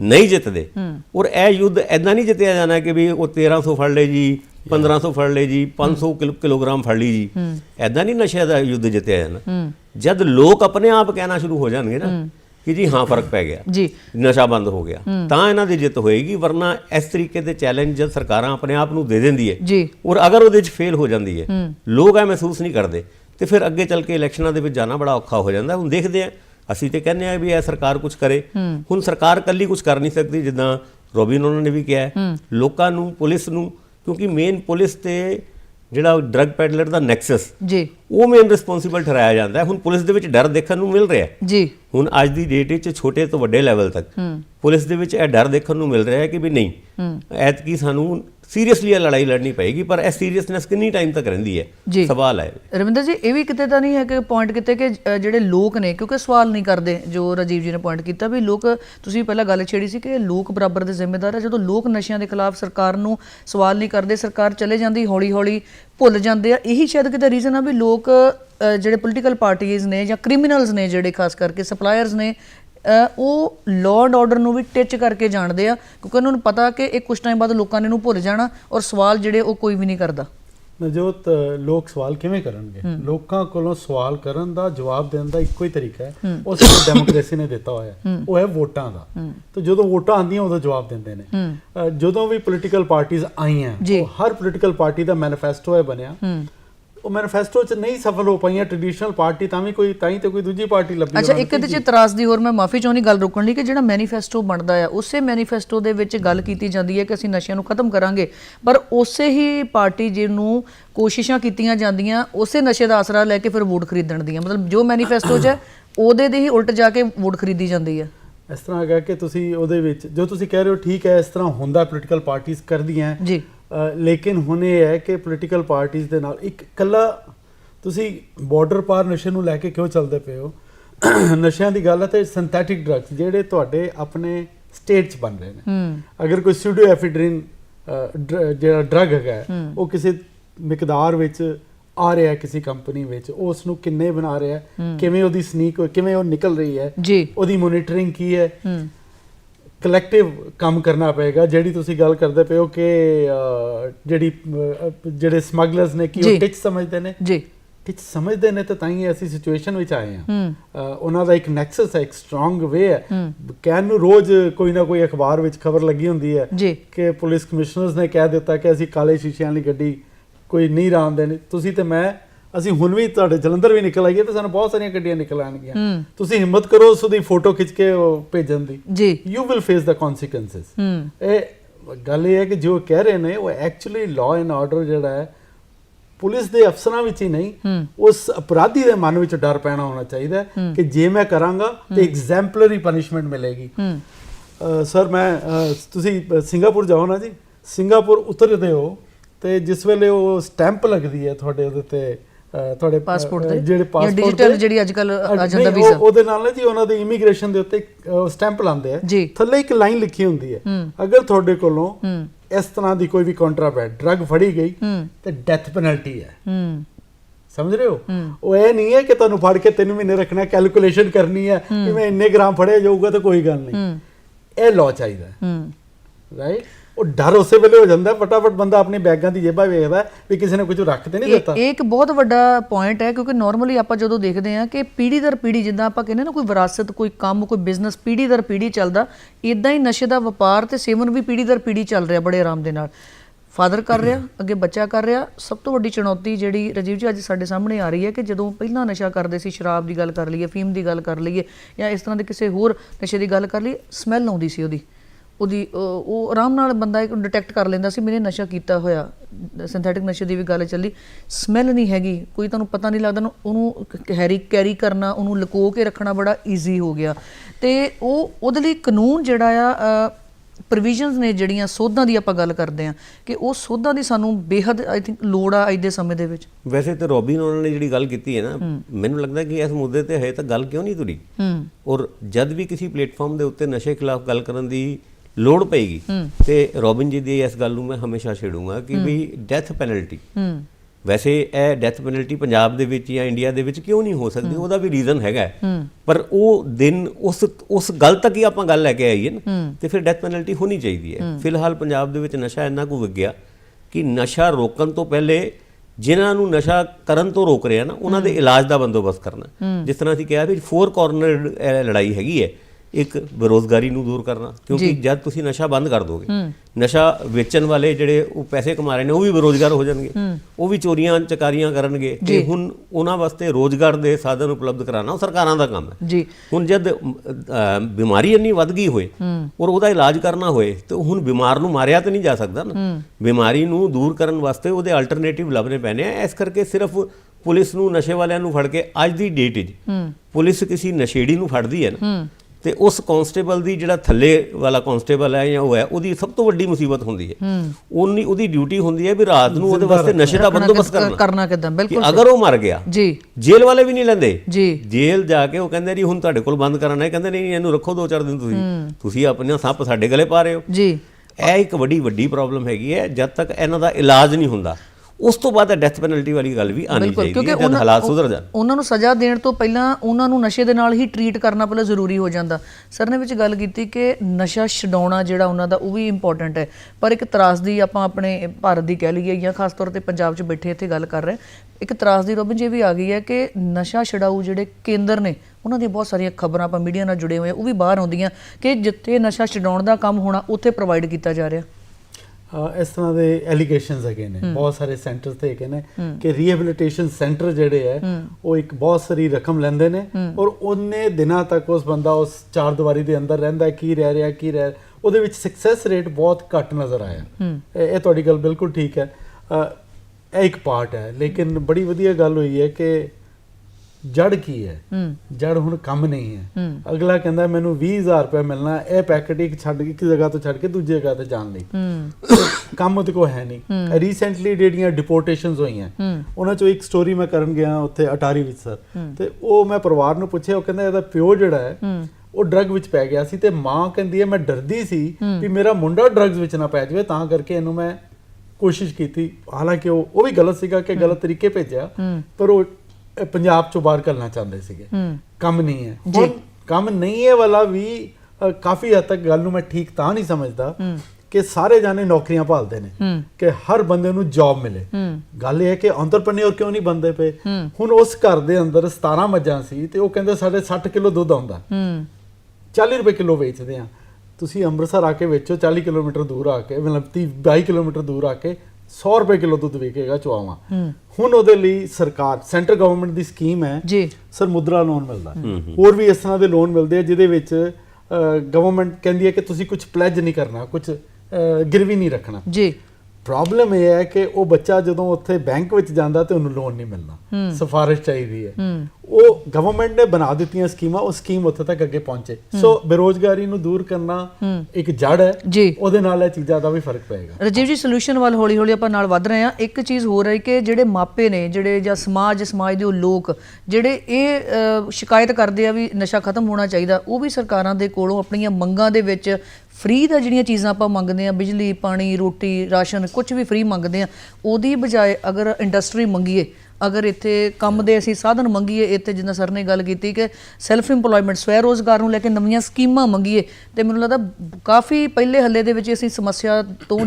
ਨਹੀਂ ਜਿੱਤਦੇ ਔਰ ਇਹ ਯੁੱਧ ਐਦਾਂ ਨਹੀਂ ਜਿੱਤਿਆ ਜਾਣਾ ਕਿ ਵੀ ਉਹ 1300 ਫੜ ਲਏ ਜੀ 1500 ਫੜ ਲਏ ਜੀ 500 ਕਿਲੋ- ਕਿਲੋਗ੍ਰਾਮ ਫੜ ਲਈ ਜੀ। ਐਦਾਂ ਨਹੀਂ ਨਸ਼ਿਆਂ ਦਾ ਯੁੱਧ ਜਿੱਤਿਆ ਜਾਣਾ ਜਦ ਲੋਕ ਆਪਣੇ ਆਪ ਕਹਿਣਾ ਸ਼ੁਰੂ ਹੋ ਜਾਣਗੇ ਨਾ ਕਿ ਜੀ ਹਾਂ ਫ਼ਰਕ ਪੈ ਗਿਆ। ਜੀ। ਨਸ਼ਾ ਬੰਦ ਹੋ ਗਿਆ। ਤਾਂ ਇਹਨਾਂ ਦੀ ਜਿੱਤ ਹੋਏਗੀ ਵਰਨਾ ਇਸ ਤਰੀਕੇ ਦੇ ਚੈਲੰਜ ਜਦ ਸਰਕਾਰਾਂ ਆਪਣੇ ਆਪ ਨੂੰ ਦੇ ਦਿੰਦੀ ਹੈ ਜੀ। ਔਰ ਅਗਰ ਉਹਦੇ ਵਿੱਚ ਫੇਲ ਹੋ ਜਾਂਦੀ ਹੈ ਲੋਕ ਇਹ ਮਹਿਸੂਸ ਨਹੀਂ ਕਰਦੇ। ਤੇ ਫਿਰ ਅੱਗੇ ਚੱਲ ਕੇ ਇਲੈਕਸ਼ਨਾਂ ਦੇ ਵਿੱਚ ਜਾਣਾ ਬੜਾ ਔਖਾ ਹੋ ਜਾਂਦਾ। ਹੁਣ ਦੇਖਦੇ ਆ ਅਸੀਂ ਤੇ ਕਹਿੰਦੇ ਆ ਵੀ ਇਹ ਸਰਕਾਰ ਕੁਝ ਕਰੇ। ਹੁਣ ਸਰਕਾਰ ਕੱਲੀ ਕੁਝ ਕਰ ਨਹੀਂ ਸਕਦੀ ਜਿੱਦਾਂ ਰੋਬਿਨ ਉਹਨਾਂ ਨੇ ਵੀ ਕਿਹਾ ਲੋਕਾਂ ਨੂੰ ਪੁਲਿਸ ਨੂੰ ਕਿਉਂਕਿ ਮੇਨ ਪੁਲਿਸ ਤੇ ਜਿਹੜਾ ਡਰੱਗ ਪੈਡਲਰ ਦਾ ਨੈਕਸਸ ਜੀ। ਉਹ ਮੇਨ ਰਿਸਪੌਂਸਿਬਲ ਠਹਿਰਾਇਆ ਜਾਂਦਾ ਹੈ। ਹੁਣ ਪੁਲਿਸ ਦੇ ਵਿੱਚ ਡਰ ਦੇਖਣ ਨੂੰ ਮਿਲ ਰਿਹਾ ਹੈ। ਜੀ। ਹੁਣ ਅੱਜ ਦੀ ਡੇਟ ਵਿੱਚ ਛੋਟੇ ਤੋਂ ਵੱਡੇ ਲੈਵਲ ਤੱਕ ਪੁਲਿਸ ਦੇ ਵਿੱਚ ਇਹ ਡਰ ਦੇਖਣ ਨੂੰ ਮਿਲ ਰਿਹਾ ਹੈ ਕਿ ਵੀ ਨਹੀਂ ਐਤਕੀ ਸਾਨੂੰ ਸੀਰੀਅਸਲੀ ਇਹ ਲੜਾਈ ਲੜਨੀ ਪਏਗੀ ਪਰ ਇਹ ਸੀਰੀਅਸਨੈਸ ਕਿੰਨੀ ਟਾਈਮ ਤੱਕ ਰਹਿੰਦੀ। ਹੈ ਸਵਾਲ ਹੈ ਰਵਿੰਦਰ ਜੀ ਇਹ ਵੀ ਕਿਤੇ ਤਾਂ ਨਹੀਂ ਹੈ ਕਿ ਪੁਆਇੰਟ ਕਿਤੇ ਕਿ ਜਿਹੜੇ ਲੋਕ ਨੇ ਕਿਉਂਕਿ ਸਵਾਲ ਨਹੀਂ ਕਰਦੇ ਜੋ ਰਾਜੀਵ ਜੀ ਨੇ ਪੁਆਇੰਟ ਕੀਤਾ ਵੀ ਲੋਕ ਤੁਸੀਂ ਪਹਿਲਾਂ ਗੱਲ ਛੇੜੀ ਸੀ ਕਿ ਲੋਕ ਬਰਾਬਰ ਦੇ ਜ਼ਿੰਮੇਦਾਰ ਹੈ ਜਦੋਂ ਲੋਕ ਨਸ਼ਿਆਂ ਦੇ ਖਿਲਾਫ ਸਰਕਾਰ ਨੂੰ ਸਵਾਲ ਨਹੀਂ ਕਰਦੇ ਸਰਕਾਰ ਚਲੇ ਜਾਂਦੀ ਹੌਲੀ ਹੌਲੀ ਭੁੱਲ ਜਾਂਦੇ ਆ ਇਹੀ ਸ਼ਾਇਦ ਕਿਤੇ ਰੀਜ਼ਨ ਆ ਵੀ ਲੋਕ ਜਿਹੜੇ ਪੋਲੀਟੀਕਲ ਪਾਰਟੀਆਂ ਨੇ ਜਾਂ ਕ੍ਰਿਮੀਨਲਸ ਨੇ ਜਿਹੜੇ ਖਾਸ ਕਰਕੇ ਸਪਲਾਇਰਸ ਨੇ ਉਹ ਲਾਅ ਐਂਡ ਆਰਡਰ ਨੂੰ ਵੀ ਟਿਚ ਕਰਕੇ ਜਾਣਦੇ ਆ ਕਿਉਂਕਿ ਉਹਨਾਂ ਨੂੰ ਪਤਾ ਕਿ ਇਹ ਕੁਝ ਟਾਈਮ ਬਾਅਦ ਲੋਕਾਂ ਨੇ ਇਹਨੂੰ ਭੁੱਲ ਜਾਣਾ ਔਰ ਸਵਾਲ ਜਿਹੜੇ ਉਹ ਕੋਈ ਵੀ ਨਹੀਂ ਕਰਦਾ। ਨਵਜੋਤ ਅ, ਲੋਕ ਸਵਾਲ ਕਿਵੇਂ ਕਰਨਗੇ? ਲੋਕਾਂ ਕੋਲੋਂ ਸਵਾਲ ਕਰਨ ਦਾ ਜਵਾਬ ਦੇਣ ਦਾ ਇੱਕੋ ਹੀ ਤਰੀਕਾ ਹੈ। ਉਹ ਸਾਨੂੰ ਡੈਮੋਕ੍ਰੇਸੀ ਨੇ ਦਿੱਤਾ ਹੋਇਆ ਉਹ ਹੈ ਵੋਟਾਂ ਦਾ। ਤੇ ਜਦੋਂ ਵੋਟਾਂ ਆਉਂਦੀਆਂ ਉਦੋਂ ਜਵਾਬ ਦਿੰਦੇ ਨੇ। ਜਦੋਂ ਵੀ ਪੋਲੀਟੀਕਲ ਪਾਰਟੀਆਂ ਆਈਆਂ ਹਰ ਪੋਲੀਟੀਕਲ ਪਾਰਟੀ ਦਾ ਮੈਨੀਫੈਸਟੋ ਹੈ ਬਣਿਆ। ਉਹ ਮੈਨੀਫੈਸਟੋ ਚ ਨਹੀਂ ਸਫਲ ਹੋ ਪਾਈਆਂ ਟ੍ਰੈਡੀਸ਼ਨਲ ਪਾਰਟੀ ਤਾਂ ਵੀ ਕੋਈ ਤਾਂ ਹੀ ਤੇ ਕੋਈ ਦੂਜੀ ਪਾਰਟੀ ਲੱਭੀ ਅੱਛਾ ਇੱਕ ਇਹਦੇ ਚ ਇਤਰਾਜ਼ ਦੀ ਹੋਰ ਮੈਂ ਮਾਫੀ ਚਾਹੁੰਦੀ ਗੱਲ ਰੋਕਣ ਲਈ ਕਿ ਜਿਹੜਾ ਮੈਨੀਫੈਸਟੋ ਬਣਦਾ ਆ ਉਸੇ ਮੈਨੀਫੈਸਟੋ ਦੇ ਵਿੱਚ ਗੱਲ ਕੀਤੀ ਜਾਂਦੀ ਹੈ ਕਿ ਅਸੀਂ ਨਸ਼ਿਆਂ ਨੂੰ ਖਤਮ ਕਰਾਂਗੇ। ਪਰ ਉਸੇ ਹੀ ਪਾਰਟੀ ਜਿਹਨੂੰ ਕੋਸ਼ਿਸ਼ਾਂ ਕੀਤੀਆਂ ਜਾਂਦੀਆਂ ਉਸੇ ਨਸ਼ੇ ਦਾ ਆਸਰਾ ਲੈ ਕੇ ਫਿਰ ਵੋਟ ਖਰੀਦਣ ਦੀਆਂ। ਮਤਲਬ ਜੋ ਮੈਨੀਫੈਸਟੋ 'ਚ ਹੈ ਉਹਦੇ ਦੇ ਹੀ ਉਲਟ ਜਾ ਕੇ ਵੋਟ ਖਰੀਦੀ ਜਾਂਦੀ ਹੈ ਇਸ ਤਰ੍ਹਾਂ ਹੈਗਾ ਕਿ ਤੁਸੀਂ ਉਹਦੇ ਵਿੱਚ ਜੋ ਤੁਸੀਂ ਕਹਿ ਰਹੇ ਹੋ ਠੀਕ ਹੈ ਇਸ ਤਰ੍ਹਾਂ ਹੁੰਦਾ ਪੋਲੀਟੀਕਲ ਪਾਰਟੀਆਂ ਕਰਦੀਆਂ। ਜੀ। ਲੇਕਿਨ ਹੁਣ ਇਹ ਹੈ ਕਿ ਪੋਲੀਟੀਕਲ ਪਾਰਟੀਆਂ ਦੇ ਨਾਲ ਇੱਕ ਕੱਲਾ ਤੁਸੀਂ ਬਾਰਡਰ ਪਾਰ ਨਸ਼ੇ ਨੂੰ ਲੈ ਕੇ ਕਿਉਂ ਚੱਲਦੇ ਪਏ ਹੋ? ਨਸ਼ਿਆਂ ਦੀ ਗੱਲ ਹੈ ਤੇ ਸਿੰਥੈਟਿਕ ਡਰੱਗਸ ਜਿਹੜੇ ਤੁਹਾਡੇ ਆਪਣੇ ਸਟੇਟ 'ਚ ਬਣ ਰਹੇ ਨੇ। ਅਗਰ ਕੋਈ ਸੂਡੋ ਐਫੀਡਰਿਨ ਜਿਹੜਾ ਡਰੱਗ ਹੈਗਾ ਹੈ, ਉਹ ਕਿਸੇ ਮਿਕਦਾਰ ਵਿੱਚ ਆ ਰਿਹਾ ਕਿਸੇ ਕੰਪਨੀ ਵਿੱਚ ਉਸ ਨੂੰ ਕਿੰਨੇ ਬਣਾ ਰਿਹਾ ਕਿਵੇਂ ਉਹਦੀ ਸਨੀਕ ਕਿਵੇਂ ਉਹ ਨਿਕਲ ਰਹੀ ਹੈ ਉਹਦੀ ਮੋਨੀਟਰਿੰਗ ਕੀ ਹੂੰ। ਕਲੈਕਟਿਵ ਕੰਮ ਕਰਨਾ ਪਏਗਾ ਜਿਹੜੀ ਤੁਸੀਂ ਗੱਲ ਕਰਦੇ ਪਏ ਹੋ ਕਿ ਜਿਹੜੀ ਜਿਹੜੇ ਸਮਗਲਰਸ ਨੇ ਕੀ। ਉਹ ਟਿਚ ਸਮਝਦੇ ਨੇ? ਜੀ। ਟਿਚ ਸਮਝਦੇ ਨੇ ਤਾਂ ਤਾਂ ਹੀ ਅਸੀਂ ਸਿਚੁਏਸ਼ਨ ਵਿੱਚ ਆਏ ਹਾਂ। ਉਹਨਾਂ ਦਾ ਇੱਕ ਨੈਕਸਸ ਹੈ ਇੱਕ ਸਟਰੋਂਗ ਵੇ ਹੈ। ਕਹਿਣ ਨੂੰ ਰੋਜ਼ ਕੋਈ ਨਾ ਕੋਈ ਅਖਬਾਰ ਵਿੱਚ ਖਬਰ ਲੱਗੀ ਹੁੰਦੀ ਹੈ ਕਿ ਪੁਲਿਸ ਕਮਿਸ਼ਨਰਸ ਨੇ ਕਹਿ ਦਿੱਤਾ ਕਿ ਅਸੀਂ ਕਾਲੇ ਸ਼ੀਸ਼ਿਆਂ ਵਾਲੀ ਗੱਡੀ ਕੋਈ ਨਹੀਂ ਰਾਮ ਦੇਣੀ ਤੁਸੀਂ ਤੇ ਮੈਂ ਅਸੀਂ ਹੁਣ ਵੀ ਤੁਹਾਡੇ ਜਲੰਧਰ ਵੀ ਨਿਕਲ ਆਈਏ ਤੇ ਸਾਨੂੰ ਬਹੁਤ ਸਾਰੀਆਂ ਗੱਡੀਆਂ ਨਿਕਲ ਆਣਗੀਆਂ ਤੁਸੀਂ ਹਿੰਮਤ ਕਰੋ ਉਸ ਦੀ ਫੋਟੋ ਖਿੱਚ ਕੇ ਉਹ ਭੇਜਣ ਦੀ। ਜੀ। You will face the consequences ਇਹ ਗੱਲ ਇਹ ਹੈ ਕਿ ਜੋ ਕਹਿ ਰਹੇ ਨੇ ਉਹ ਐਕਚੁਅਲੀ ਲਾਅ ਐਂਡ ਆਰਡਰ ਜਿਹੜਾ ਹੈ ਪੁਲਿਸ ਦੇ ਅਫਸਰਾਂ ਵਿੱਚ ਹੀ ਨਹੀਂ ਉਸ ਅਪਰਾਧੀ ਦੇ ਮਨ ਵਿੱਚ ਡਰ ਪੈਣਾ ਹੋਣਾ ਚਾਹੀਦਾ ਕਿ ਜੇ ਮੈਂ ਕਰਾਂਗਾ ਤੇ ਐਗਜ਼ੈਂਪਲਰੀ ਪਨਿਸ਼ਮੈਂਟ ਮਿਲੇਗੀ। ਸਰ ਮੈਂ ਤੁਸੀਂ ਸਿੰਗਾਪੁਰ ਜਾਓ ਨਾ ਜੀ। ਸਿੰਗਾਪੁਰ ਉਤਰਦੇ ਹੋ ਤੇ ਜਿਸ ਵੇਲੇ ਉਹ ਸਟੈਂਪ ਲੱਗਦੀ ਹੈ ਤੁਹਾਡੇ ਉਹਦੇ ਤੇ ਤੁਹਾਡੇ ਪਾਸਪੋਰਟ ਤੇ ਜਿਹੜੇ ਪਾਸਪੋਰਟ ਡਿਜੀਟਲ ਜਿਹੜੀ ਅੱਜ ਕੱਲ ਆ ਜਾਂਦਾ ਵੀਜ਼ਾ ਉਹਦੇ ਨਾਲ ਨਾ ਜੀ ਉਹਨਾਂ ਦੇ ਇਮੀਗ੍ਰੇਸ਼ਨ ਦੇ ਉੱਤੇ ਸਟੈਂਪ ਲਾਉਂਦੇ ਆ। ਥੱਲੇ ਇੱਕ ਲਾਈਨ ਲਿਖੀ ਹੁੰਦੀ ਹੈ। ਅਗਰ ਤੁਹਾਡੇ ਕੋਲੋਂ ਇਸ ਤਰ੍ਹਾਂ ਦੀ ਕੋਈ ਵੀ ਕੰਟਰਾਬੈਂਡ ਡਰੱਗ ਫੜੀ ਗਈ ਤੇ ਡੈਥ ਪੈਨਲਟੀ ਹੈ। ਸਮਝ ਰਹੇ ਹੋ। ਉਹ ਇਹ ਨਹੀਂ ਹੈ ਕਿ ਤੁਹਾਨੂੰ ਫੜ ਕੇ 3 ਮਹੀਨੇ ਰੱਖਣਾ ਕੈਲਕੂਲੇਸ਼ਨ ਕਰਨੀ ਹੈ ਕਿ ਮੈਂ ਇੰਨੇ ਗ੍ਰਾਮ ਫੜਿਆ ਜਾਊਗਾ ਤਾਂ ਕੋਈ ਗੱਲ ਨਹੀਂ। ਇਹ ਲਾਅ ਚਾਹੀਦਾ ਰਾਈਟ ਉਹ ਡਰ ਉਸੇ ਵੇਲੇ ਹੋ ਜਾਂਦਾ, ਫਟਾਫਟ ਬੰਦਾ ਆਪਣੀ ਬੈਗਾਂ ਦੀ ਜੇਬਾਂ ਵੇਖਦਾ ਹੈ ਵੀ ਕਿਸੇ ਨੇ ਕੁਝ ਰੱਖ ਤੇ ਨਹੀਂ ਦਿੱਤਾ। ਇਹ ਇੱਕ ਬਹੁਤ ਵੱਡਾ ਪੁਆਇੰਟ ਹੈ, ਕਿਉਂਕਿ ਨਾਰਮਲੀ ਆਪਾਂ ਜਦੋਂ ਦੇਖਦੇ ਹਾਂ ਕਿ ਪੀੜੀ ਦਰ ਪੀੜ੍ਹੀ, ਜਿੱਦਾਂ ਆਪਾਂ ਕਹਿੰਦੇ ਨਾ, ਕੋਈ ਵਿਰਾਸਤ, ਕੋਈ ਕੰਮ, ਕੋਈ ਬਿਜ਼ਨਸ ਪੀੜ੍ਹੀ ਦਰ ਪੀੜ੍ਹੀ ਚੱਲਦਾ ਇਦਾਂ ਹੀ ਨਸ਼ੇ ਦਾ ਵਪਾਰ ਤੇ ਸੇਵਨ ਵੀ ਪੀੜੀ ਦਰ ਪੀੜ੍ਹੀ ਚੱਲ ਰਿਹਾ ਬੜੇ ਆਰਾਮ ਦੇ ਨਾਲ। ਫਾਦਰ ਕਰ ਰਿਹਾ, ਅੱਗੇ ਬੱਚਾ ਕਰ ਰਿਹਾ, ਸਭ ਤੋਂ ਵੱਡੀ ਚੁਣੌਤੀ ਜਿਹੜੀ ਰਾਜੀਵ ਜੀ ਅੱਜ ਸਾਡੇ ਸਾਹਮਣੇ ਆ ਰਹੀ ਹੈ ਕਿ ਜਦੋਂ ਪਹਿਲਾਂ ਨਸ਼ਾ ਕਰਦੇ ਸੀ, ਸ਼ਰਾਬ ਦੀ ਗੱਲ ਕਰ ਲਈਏ ਫੀਮ ਦੀ ਗੱਲ ਕਰ ਲਈਏ ਜਾਂ ਇਸ ਤਰ੍ਹਾਂ ਦੇ ਕਿਸੇ ਹੋਰ ਨਸ਼ੇ ਦੀ ਗੱਲ ਕਰ ਲਈਏ ਸਮੈਲ ਆਉਂਦੀ ਸੀ ਉਹਦੀ। ਉਹਦੀ ਉਹ ਆਰਾਮ ਨਾਲ ਬੰਦਾ ਇੱਕ ਡਿਟੈਕਟ ਕਰ ਲੈਂਦਾ ਸੀ ਮੈਨੇ ਨਸ਼ਾ ਕੀਤਾ ਹੋਇਆ। ਸਿੰਥੈਟਿਕ ਨਸ਼ੇ ਦੀ ਵੀ ਗੱਲ ਚੱਲੀ। ਸਮੈਲ ਨਹੀਂ ਹੈਗੀ ਕੋਈ ਤੁਹਾਨੂੰ ਪਤਾ ਨਹੀਂ ਲੱਗਦਾ ਉਹਨੂੰ ਕੈਰੀ ਕੈਰੀ ਕਰਨਾ ਉਹਨੂੰ ਲੁਕੋ ਕੇ ਰੱਖਣਾ ਬੜਾ ਈਜ਼ੀ ਹੋ ਗਿਆ। ਤੇ ਉਹ ਉਹਦੇ ਲਈ ਕਾਨੂੰਨ ਜਿਹੜਾ ਆ ਪ੍ਰੋਵੀਜ਼ਨਸ ਨੇ ਜਿਹੜੀਆਂ ਸੋਧਾਂ ਦੀ ਆਪਾਂ ਗੱਲ ਕਰਦੇ ਆ ਕਿ ਉਹ ਸੋਧਾਂ ਦੀ ਸਾਨੂੰ ਬੇਹੱਦ ਆਈ ਥਿੰਕ ਲੋੜ ਆ ਅੱਜ ਦੇ ਸਮੇਂ ਦੇ ਵਿੱਚ। ਵੈਸੇ ਤੇ ਰੋਬਿਨ ਉਹਨਾਂ ਨੇ ਜਿਹੜੀ ਗੱਲ ਕੀਤੀ ਹੈ ਨਾ ਮੈਨੂੰ ਲੱਗਦਾ ਕਿ ਇਸ ਮੁੱਦੇ ਤੇ ਹੈ ਤਾਂ ਗੱਲ ਕਿਉਂ ਨਹੀਂ ਤੁਰੀ? ਹੂੰ। ਔਰ ਜਦ ਵੀ ਕਿਸੇ ਪਲੇਟਫਾਰਮ ਦੇ ਉੱਤੇ ਨਸ਼ੇ ਖਿਲਾਫ ਗੱਲ ਕਰਨ ਦੀ ਲੋੜ ਪਏਗੀ। ਤੇ ਰੋਬਿਨ ਜੀ ਦੀ ਇਸ ਗੱਲ ਨੂੰ ਮੈਂ ਹਮੇਸ਼ਾ ਛੇੜੂੰਗਾ ਕਿ ਵੀ ਡੈਥ ਪੈਨਲਟੀ। ਵੈਸੇ ਇਹ ਡੈਥ ਪੈਨਲਟੀ ਪੰਜਾਬ ਦੇ ਵਿੱਚ ਜਾਂ ਇੰਡੀਆ ਦੇ ਵਿੱਚ ਕਿਉਂ ਨਹੀਂ ਹੋ ਸਕਦੀ? ਉਹਦਾ ਵੀ ਰੀਜ਼ਨ ਹੈਗਾ। ਪਰ ਉਹ ਦਿਨ ਉਸ ਉਸ ਗੱਲ ਤੱਕ ਹੀ ਆਪਾਂ ਗੱਲ ਲੈ ਕੇ ਆਈਏ ਨਾ ਤੇ ਫਿਰ ਡੈਥ ਪੈਨਲਟੀ ਹੋਣੀ ਚਾਹੀਦੀ ਹੈ। ਫਿਲਹਾਲ ਪੰਜਾਬ ਦੇ ਵਿੱਚ ਨਸ਼ਾ ਇੰਨਾ ਕੁ ਵਿਗ ਗਿਆ ਕਿ ਨਸ਼ਾ ਰੋਕਣ ਤੋਂ ਪਹਿਲੇ ਜਿਨ੍ਹਾਂ ਨੂੰ ਨਸ਼ਾ ਕਰਨ ਤੋਂ ਰੋਕ ਰਿਹਾ ਨਾ ਉਹਨਾਂ ਦੇ ਇਲਾਜ ਦਾ ਬੰਦੋਬਸਤ ਕਰਨਾ। ਜਿਸ ਤਰ੍ਹਾਂ ਅਸੀਂ ਕਿਹਾ ਵੀ ਫੋਰ ਕਾਰਨਰ ਲੜਾਈ ਹੈਗੀ ਹੈ। ਇੱਕ ਬੇਰੋਜ਼ਗਾਰੀ ਨੂੰ ਦੂਰ ਕਰਨਾ ਕਿਉਂਕਿ ਜਦ ਤੁਸੀਂ ਨਸ਼ਾ ਬੰਦ ਕਰ ਦੋਗੇ ਨਸ਼ਾ ਵੇਚਣ ਵਾਲੇ ਜਿਹੜੇ ਉਹ ਪੈਸੇ ਕਮਾ ਰਹੇ ਨੇ ਉਹ ਵੀ ਬੇਰੋਜ਼ਗਾਰ ਹੋ ਜਾਣਗੇ। ਉਹ ਵੀ ਚੋਰੀਆਂ ਚਕਾਰੀਆਂ ਕਰਨਗੇ। ਤੇ ਹੁਣ ਉਹਨਾਂ ਵਾਸਤੇ ਰੋਜ਼ਗਾਰ ਦੇ ਸਾਧਨ ਉਪਲਬਧ ਕਰਾਉਣਾ ਉਹ ਸਰਕਾਰਾਂ ਦਾ ਕੰਮ ਹੈ। ਜੀ। ਹੁਣ ਜਦ ਬਿਮਾਰੀ ਇੰਨੀ ਵੱਧ ਗਈ ਹੋਏ ਔਰ ਉਹਦਾ ਇਲਾਜ ਕਰਨਾ ਹੋਏ ਤੇ ਹੁਣ ਬਿਮਾਰ ਨੂੰ ਮਾਰਿਆ ਤਾਂ ਨਹੀਂ ਜਾ ਸਕਦਾ ਨਾ। ਬਿਮਾਰੀ ਨੂੰ ਦੂਰ ਕਰਨ ਵਾਸਤੇ ਉਹਦੇ ਅਲਟਰਨੇਟਿਵ ਲੱਭਣੇ ਪੈਣੇ ਆ। ਇਸ ਕਰਕੇ ਸਿਰਫ ਪੁਲਿਸ ਨੂੰ ਨਸ਼ੇ ਵਾਲਿਆਂ ਨੂੰ ਫੜ ਕੇ ਅੱਜ ਦੀ ਡੇਟ 'ਚ ਪੁਲਿਸ ਕਿਸੇ ਨਸ਼ੇੜੀ ਨੂੰ ਫੜਦੀ ਹੈ ਨਾ। ਤੇ ਉਸ ਕਾਂਸਟੇਬਲ ਦੀ ਜਿਹੜਾ ਥੱਲੇ ਵਾਲਾ ਕਾਂਸਟੇਬਲ ਹੈ ਜਾਂ ਉਹ ਹੈ ਉਹਦੀ ਸਭ ਤੋਂ ਵੱਡੀ ਮੁਸੀਬਤ ਹੁੰਦੀ ਹੈ। ਉਹਨੀ ਉਹਦੀ ਡਿਊਟੀ ਹੁੰਦੀ ਹੈ ਵੀ ਰਾਤ ਨੂੰ ਉਹਦੇ ਵਾਸਤੇ ਨਸ਼ੇ ਦਾ ਬੰਦੋਬਸਤ ਕਰਨਾ। ਕਰਨਾ ਕਿਦਾਂ? ਬਿਲਕੁਲ ਅਗਰ ਉਹ ਮਰ ਗਿਆ ਜੀ। ਜੇਲ੍ਹ ਵਾਲੇ ਵੀ ਨਹੀਂ ਲੈਂਦੇ। ਜੀ। ਜੇਲ੍ਹ ਜਾ ਕੇ ਉਹ ਕਹਿੰਦੇ ਜੀ ਹੁਣ ਤੁਹਾਡੇ ਕੋਲ ਬੰਦ ਕਰਾਣਾ ਹੈ। ਕਹਿੰਦੇ ਨਹੀਂ ਇਹਨੂੰ ਰੱਖੋ ਦੋ ਚਾਰ ਦਿਨ ਤੁਸੀਂ। ਤੁਸੀਂ ਆਪਣੇ ਸੱਪ ਸਾਡੇ ਗਲੇ ਪਾ ਰਹੇ ਹੋ। ਜੀ। ਇਹ ਇੱਕ ਵੱਡੀ ਵੱਡੀ ਪ੍ਰੋਬਲਮ ਹੈਗੀ ਹੈ ਜਦ ਤੱਕ ਇਹਨਾਂ ਦਾ ਇਲਾਜ ਨਹੀਂ ਹੁੰਦਾ। ਉਸ ਤੋਂ ਬਾਅਦ ਡੈਥ ਪੈਨਲਟੀ ਵਾਲੀ ਗੱਲ ਵੀ ਆਣੀ ਚਾਹੀਦੀ ਹੈ ਜਦ ਹਾਲਾਤ ਸੁਧਰ ਜਾਣ। ਉਹਨਾਂ ਨੂੰ ਸਜ਼ਾ ਦੇਣ ਤੋਂ ਪਹਿਲਾਂ ਉਹਨਾਂ ਨੂੰ ਨਸ਼ੇ ਦੇ ਨਾਲ ਹੀ ਟਰੀਟ ਕਰਨਾ ਪਹਿਲਾਂ ਜ਼ਰੂਰੀ ਹੋ ਜਾਂਦਾ। ਸਰ ਨੇ ਵਿੱਚ ਗੱਲ ਕੀਤੀ ਕਿ ਨਸ਼ਾ ਛਡਾਉਣਾ ਜਿਹੜਾ ਉਹਨਾਂ ਦਾ ਉਹ ਵੀ ਇੰਪੋਰਟੈਂਟ ਹੈ। ਪਰ ਇੱਕ ਤਰਾਸਦੀ ਆਪਾਂ ਆਪਣੇ ਭਾਰਤ ਦੀ ਕਹਿ ਲਈਏ ਜਾਂ ਖਾਸ ਤੌਰ ਤੇ ਪੰਜਾਬ 'ਚ ਬੈਠੇ ਇੱਥੇ ਗੱਲ ਕਰ ਰਹੇ ਇੱਕ ਤਰਾਸਦੀ ਰੋਬਿਨ ਜੀ ਵੀ ਆ ਗਈ ਹੈ ਕਿ ਨਸ਼ਾ ਛਡਾਊ ਜਿਹੜੇ ਕੇਂਦਰ ਨੇ ਉਹਨਾਂ ਦੀਆਂ ਬਹੁਤ ਸਾਰੀਆਂ ਖਬਰਾਂ ਆਪਾਂ ਮੀਡੀਆ ਨਾਲ ਜੁੜੇ ਹੋਏ ਉਹ ਵੀ ਬਾਹਰ ਆਉਂਦੀਆਂ ਕਿ ਜਿੱਥੇ ਨਸ਼ਾ ਛਡਾਉਣ ਦਾ ਕੰਮ ਹੋਣਾ ਉੱਥੇ ਪ੍ਰੋਵਾਈਡ ਕੀਤਾ ਜਾ ਰਿਹਾ। ਇਸ ਤਰ੍ਹਾਂ ਦੇ ਐਲੀਗੇਸ਼ਨਸ ਹੈਗੇ ਨੇ। ਬਹੁਤ ਸਾਰੇ ਸੈਂਟਰਸ ਤੇ ਹੈਗੇ ਨੇ ਕਿ ਰੀਹੈਬਿਲਿਟੇਸ਼ਨ ਸੈਂਟਰ ਜਿਹੜੇ ਹੈ ਉਹ ਇੱਕ ਬਹੁਤ ਸਾਰੀ ਰਕਮ ਲੈਂਦੇ ਨੇ ਔਰ ਉਹਨੇ ਦਿਨਾਂ ਤੱਕ ਉਸ ਬੰਦਾ ਉਸ ਚਾਰ ਦੀਵਾਰੀ ਦੇ ਅੰਦਰ ਰਹਿੰਦਾ ਕੀ ਰਹਿ ਰਿਹਾ ਕੀ ਰਹਿ ਉਹਦੇ ਵਿੱਚ ਸਕਸੈਸ ਰੇਟ ਬਹੁਤ ਘੱਟ ਨਜ਼ਰ ਆਇਆ। ਇਹ ਤੁਹਾਡੀ ਗੱਲ ਬਿਲਕੁਲ ਠੀਕ ਹੈ। ਇਹ ਇੱਕ ਪਾਰਟ ਹੈ। ਲੇਕਿਨ ਬੜੀ ਵਧੀਆ ਗੱਲ ਹੋਈ ਹੈ ਕਿ ਜੜ ਕੀ ਹੈ? ਜੜ ਹੁਣ ਕੰਮ ਨਹੀਂ ਹੈ। ਅਗਲਾ ਕਹਿੰਦਾ ਮੈਨੂੰ 20000 ਰੁਪਏ ਮਿਲਣਾ ਇਹ ਪੈਕੇਟ ਇੱਕ ਛੱਡ ਇੱਕ ਜਗ੍ਹਾ ਤੋਂ ਛੱਡ ਕੇ ਦੂਜੀ ਜਗ੍ਹਾ ਤੇ ਜਾਣ ਲਈ। ਕੰਮ ਉਹਦੇ ਕੋਲ ਹੈ ਨਹੀਂ। ਰੀਸੈਂਟਲੀ ਜਿਹੜੀਆਂ ਡਿਪੋਰਟੇਸ਼ਨਸ ਹੋਈਆਂ ਉਹਨਾਂ ਚੋਂ ਇੱਕ ਸਟੋਰੀ ਮੈਂ ਕਰਨ ਗਿਆ ਉੱਥੇ ਅਟਾਰੀ ਵਿੱਚ ਸਰ ਤੇ ਉਹ ਮੈਂ ਪਰਿਵਾਰ ਨੂੰ ਪੁੱਛਿਆ ਉਹ ਕਹਿੰਦਾ ਇਹਦਾ ਪਿਓ ਜਿਹੜਾ ਹੈ ਉਹ ਡਰੱਗ ਵਿੱਚ ਪੈ ਗਿਆ ਸੀ ਤੇ ਮਾਂ ਕਹਿੰਦੀ ਹੈ ਮੈਂ ਡਰਦੀ ਸੀ ਵੀ ਮੇਰਾ ਮੁੰਡਾ ਡਰੱਗਸ ਵਿੱਚ ਨਾ ਪੈ ਜਾਵੇ ਤਾਂ ਕਰਕੇ ਇਹਨੂੰ ਮੈਂ ਕੋਸ਼ਿਸ਼ ਕੀਤੀ। ਹਾਲਾਂਕਿ ਉਹ ਉਹ ਵੀ ਗਲਤ ਸੀਗਾ ਕਿ ਗਲਤ ਤਰੀਕੇ ਭੇਜਿਆ ਪਰ ਉਹ ਪੰਜਾਬ ਚੋਂ ਬਾਹਰ ਕਰਨਾ ਚਾਹੁੰਦੇ ਸੀਗੇ। ਕੰਮ ਨਹੀਂ ਹੈ। ਹੁਣ ਕੰਮ ਨਹੀਂ ਹੈ ਵਾਲਾ ਵੀ ਕਾਫੀ ਹੱਦ ਤੱਕ ਗੱਲ ਨੂੰ ਮੈਂ ਠੀਕ ਤਾਂ ਨਹੀਂ ਸਮਝਦਾ ਕਿ ਸਾਰੇ ਜਾਣੇ ਨੌਕਰੀਆਂ ਭਾਲਦੇ ਨੇ। ਕਿ ਹਰ ਬੰਦੇ ਨੂੰ ਜੌਬ ਮਿਲੇ। ਗੱਲ ਇਹ ਹੈ ਕਿ ਐਂਟਰਪ੍ਰੈਨਿਓਰ ਕਿਉਂ ਨਹੀਂ ਬੰਦੇ ਪਏ? ਹੁਣ ਉਸ ਘਰ ਦੇ ਅੰਦਰ 17 ਮੱਝਾਂ ਸੀ ਤੇ ਉਹ ਕਹਿੰਦੇ ਸਾਡੇ 60 ਕਿਲੋ ਦੁੱਧ ਆਉਂਦਾ। ਹੂੰ। 40 ਰੁਪਏ ਕਿਲੋ ਵੇਚਦੇ ਆ। ਤੁਸੀਂ ਅੰਮ੍ਰਿਤਸਰ ਆ ਕੇ ਵੇਚੋ 40 ਕਿਲੋਮੀਟਰ ਦੂਰ ਆ ਕੇ ਮਤਲਬ 30 22 ਕਿਲੋਮੀਟਰ ਦੂਰ ਆ ਕੇ 100 ਰੁਪਏ ਕਿਲੋ ਦੁੱਧ ਵਿਕੇਗਾ ਚੁਆਵਾਂ। ਹੁਣ ਉਹਦੇ ਲਈ ਸਰਕਾਰ ਸੈਂਟਰ ਗਵਰਨਮੈਂਟ ਦੀ ਸਕੀਮ ਹੈ। ਜੀ। ਸਰ ਮੁਦਰਾ ਲੋਨ ਮਿਲਦਾ। ਹੋਰ ਵੀ ਇਸ ਤਰ੍ਹਾਂ ਦੇ ਲੋਨ ਮਿਲਦੇ ਆ ਜਿਹਦੇ ਵਿੱਚ ਗਵਰਨਮੈਂਟ ਕਹਿੰਦੀ ਹੈ ਕਿ ਤੁਸੀਂ ਕੁਝ ਪਲੈਜ ਨਹੀਂ ਕਰਨਾ ਕੁਝ ਗਿਰਵੀ ਨਹੀਂ ਰੱਖਣਾ। ਜੀ। ਪ੍ਰੋਬਲਮ ਇਹ ਹੈ ਕਿ ਉਹ ਬੱਚਾ ਜਦੋਂ ਉੱਥੇ ਬੈਂਕ ਵਿੱਚ ਜਾਂਦਾ ਤੇ ਉਹਨੂੰ ਲੋਨ ਨਹੀਂ ਮਿਲਣਾ। ਸਿਫਾਰਿਸ਼ ਚਾਹੀਦੀ ਹੈ। ਉਹ ਗਵਰਨਮੈਂਟ ਨੇ ਬਣਾ ਦਿੱਤੀਆਂ ਸਕੀਮਾਂ ਉਹ ਸਕੀਮ ਉੱਥੇ ਤੱਕ ਅੱਗੇ ਪਹੁੰਚੇ। ਸੋ ਬੇਰੋਜ਼ਗਾਰੀ ਨੂੰ ਦੂਰ ਕਰਨਾ ਇੱਕ ਜੜ ਹੈ। ਉਹਦੇ ਨਾਲ ਇਹ ਚੀਜ਼ਾਂ ਦਾ ਵੀ ਫ਼ਰਕ ਪਏਗਾ। ਰਜੀਵ ਜੀ ਸੋਲੂਸ਼ਨ ਵੱਲ ਹੌਲੀ ਹੌਲੀ ਆਪਾਂ ਨਾਲ ਵੱਧ ਰਹੇ ਹਾਂ। ਇੱਕ ਚੀਜ਼ ਹੋਰ ਹੈ ਕਿ ਜਿਹੜੇ ਮਾਪੇ ਨੇ ਜਿਹੜੇ ਜਾਂ ਸਮਾਜ ਸਮਾਜ ਦੇ ਉਹ ਲੋਕ ਜਿਹੜੇ ਇਹ ਸ਼ਿਕਾਇਤ ਕਰਦੇ ਆ ਵੀ ਨਸ਼ਾ ਖਤਮ ਹੋਣਾ ਚਾਹੀਦਾ ਉਹ ਵੀ ਸਰਕਾਰਾਂ ਦੇ ਕੋਲੋਂ ਆਪਣੀਆਂ ਮੰਗਾਂ ਦੇ ਵਿੱਚ ਫ੍ਰੀ ਦਾ ਜਿਹੜੀਆਂ ਚੀਜ਼ਾਂ ਆਪਾਂ ਮੰਗਦੇ ਆ ਬਿਜਲੀ ਪਾਣੀ ਰੋਟੀ ਰਾਸ਼ਨ ਕੁਝ ਵੀ ਫ੍ਰੀ ਮੰਗਦੇ ਆ ਉਹਦੀ ਬਜਾਏ ਅਗਰ ਇੰਡਸਟਰੀ ਮੰਗੀਏ ਅਗਰ ਇੱਥੇ ਕੰਮ ਦੇ ਅਸੀਂ ਸਾਧਨ ਮੰਗੀਏ ਇੱਥੇ ਜਿੱਦਾਂ ਸਰ ਨੇ ਗੱਲ ਕੀਤੀ ਕਿ ਸੈਲਫ ਏਮਪਲੋਇਮੈਂਟ ਸਵੈ ਰੋਜ਼ਗਾਰ ਨੂੰ ਲੈ ਕੇ ਨਵੀਆਂ ਸਕੀਮਾਂ ਮੰਗੀਏ ਤੇ ਮੈਨੂੰ ਲੱਗਦਾ ਕਾਫੀ ਪਹਿਲੇ ਹੱਲੇ ਦੇ ਵਿੱਚ ਅਸੀਂ ਸਮੱਸਿਆ ਤੋਂ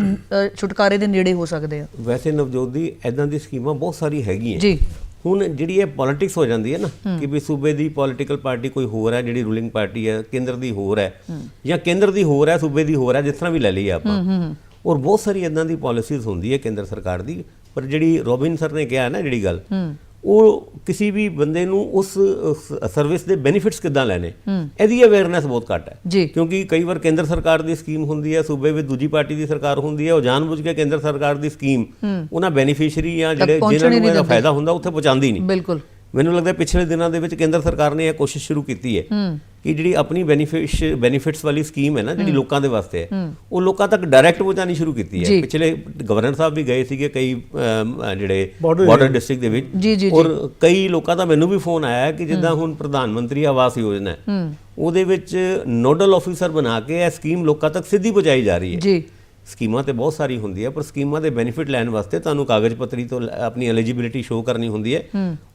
ਛੁਟਕਾਰੇ ਦੇ ਨੇੜੇ ਹੋ ਸਕਦੇ ਆ ਵੈਸੇ ਨਵਜੋਤ ਦੀ ਐਦਾਂ ਦੀ ਸਕੀਮਾਂ ਬਹੁਤ ਸਾਰੀ ਹੈਗੀਆਂ। ਜੀ। ਹੁਣ ਜਿਹੜੀ ਇਹ ਪੋਲਿਟਿਕਸ ਹੋ ਜਾਂਦੀ ਹੈ ਨਾ ਕਿ ਵੀ ਸੂਬੇ ਦੀ ਪੋਲਿਟੀਕਲ ਪਾਰਟੀ ਕੋਈ ਹੋਰ ਹੈ ਜਿਹੜੀ ਰੂਲਿੰਗ ਪਾਰਟੀ ਹੈ ਕੇਂਦਰ ਦੀ ਹੋਰ ਹੈ ਜਾਂ ਕੇਂਦਰ ਦੀ ਹੋਰ ਹੈ ਸੂਬੇ ਦੀ ਹੋਰ ਹੈ ਜਿਸ ਤਰ੍ਹਾਂ ਵੀ ਲੈ ਲਈਏ ਆਪਾਂ। ਔਰ ਬਹੁਤ ਸਾਰੀ ਇਦਾਂ ਦੀ ਪਾਲਿਸੀਜ਼ ਹੁੰਦੀ ਹੈ ਕੇਂਦਰ ਸਰਕਾਰ ਦੀ। ਪਰ ਜਿਹੜੀ ਰੋਬਿਨ ਸਰ ਨੇ ਕਿਹਾ ਨਾ ਜਿਹੜੀ ਗੱਲ ਉਹ ਕਿਸੇ ਵੀ ਬੰਦੇ ਨੂੰ ਉਸ ਸਰਵਿਸ ਦੇ ਬੈਨੀਫਿਟਸ ਕਿੱਦਾਂ ਲੈਣੇ? ਇਹਦੀ ਅਵੇਅਰਨੈਸ ਬਹੁਤ ਘੱਟ ਹੈ। ਕਿਉਂਕਿ ਕਈ ਵਾਰ ਕੇਂਦਰ ਸਰਕਾਰ ਦੀ ਸਕੀਮ ਹੁੰਦੀ ਹੈ ਸੂਬੇ ਵਿੱਚ ਦੂਜੀ ਪਾਰਟੀ ਦੀ ਸਰਕਾਰ ਹੁੰਦੀ ਹੈ ਉਹ ਜਾਣਬੁੱਝ ਕੇ ਕੇਂਦਰ ਸਰਕਾਰ ਦੀ ਸਕੀਮ ਉਹਨਾਂ ਬੈਨੀਫੀਸ਼ੀਅਰੀ ਜਾਂ ਜਿਹੜੇ ਜਿਨ੍ਹਾਂ ਨੂੰ ਇਹਦਾ ਫਾਇਦਾ ਹੁੰਦਾ ਉੱਥੇ ਪਹੁੰਚਾਉਂਦੀ ਨਹੀਂ। ਬਿਲਕੁਲ। ਮੈਨੂੰ ਲੱਗਦਾ ਪਿਛਲੇ ਦਿਨਾਂ ਦੇ ਵਿੱਚ ਕੇਂਦਰ ਸਰਕਾਰ ਨੇ ਇਹ ਕੋਸ਼ਿਸ਼ ਸ਼ੁਰੂ ਕੀਤੀ ਹੈ। ਕਿ ਜਿਹੜੀ ਆਪਣੀ ਬੈਨੀਫਿਸ਼ ਬੈਨੀਫਿਟਸ ਵਾਲੀ ਸਕੀਮ ਹੈ ਨਾ ਜਿਹੜੀ ਲੋਕਾਂ ਦੇ ਵਾਸਤੇ ਹੈ ਉਹ ਲੋਕਾਂ ਤੱਕ ਡਾਇਰੈਕਟ ਪਹੁੰਚਾਉਣੀ ਸ਼ੁਰੂ ਕੀਤੀ ਹੈ। ਪਿਛਲੇ ਗਵਰਨਰ ਸਾਹਿਬ ਵੀ ਗਏ ਸੀਗੇ ਕਈ ਜਿਹੜੇ ਬਾਰਡਰ ਡਿਸਟ੍ਰਿਕਟ ਦੇ ਵਿੱਚ। ਜੀ, ਜੀ, ਔਰ ਕਈ ਲੋਕਾਂ ਦਾ ਮੈਨੂੰ ਵੀ ਫੋਨ ਆਇਆ ਹੈ ਕਿ ਜਿੱਦਾਂ ਹੁਣ ਪ੍ਰਧਾਨ ਮੰਤਰੀ ਆਵਾਸ ਯੋਜਨਾ ਹੈ ਉਹਦੇ ਵਿੱਚ ਨੋਡਲ ਆਫੀਸਰ ਬਣਾ ਕੇ ਇਹ ਸਕੀਮ ਲੋਕਾਂ ਤੱਕ ਸਿੱਧੀ ਪਹੁੰਚਾਈ ਜਾ ਰਹੀ ਹੈ। ਜੀ। ਸਕੀਮਾਂ ਤੇ ਬਹੁਤ ਸਾਰੀ ਹੁੰਦੀ ਹੈ ਪਰ ਸਕੀਮਾਂ ਦੇ ਬੈਨੀਫਿਟ ਲੈਣ ਵਾਸਤੇ ਤੁਹਾਨੂੰ ਕਾਗਜ਼ ਪੱਤਰੀ ਤੋਂ ਆਪਣੀ ਐਲੀਜੀਬਿਲਿਟੀ ਸ਼ੋ ਕਰਨੀ ਹੁੰਦੀ ਹੈ।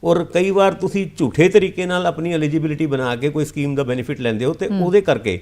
ਔਰ ਕਈ ਵਾਰ ਤੁਸੀਂ ਝੂਠੇ ਤਰੀਕੇ ਨਾਲ ਆਪਣੀ ਐਲੀਜੀਬਿਲਿਟੀ ਬਣਾ ਕੇ ਕੋਈ ਸਕੀਮ ਦਾ ਬੈਨੀਫਿਟ ਲੈਂਦੇ ਹੋ ਤੇ ਉਹਦੇ ਕਰਕੇ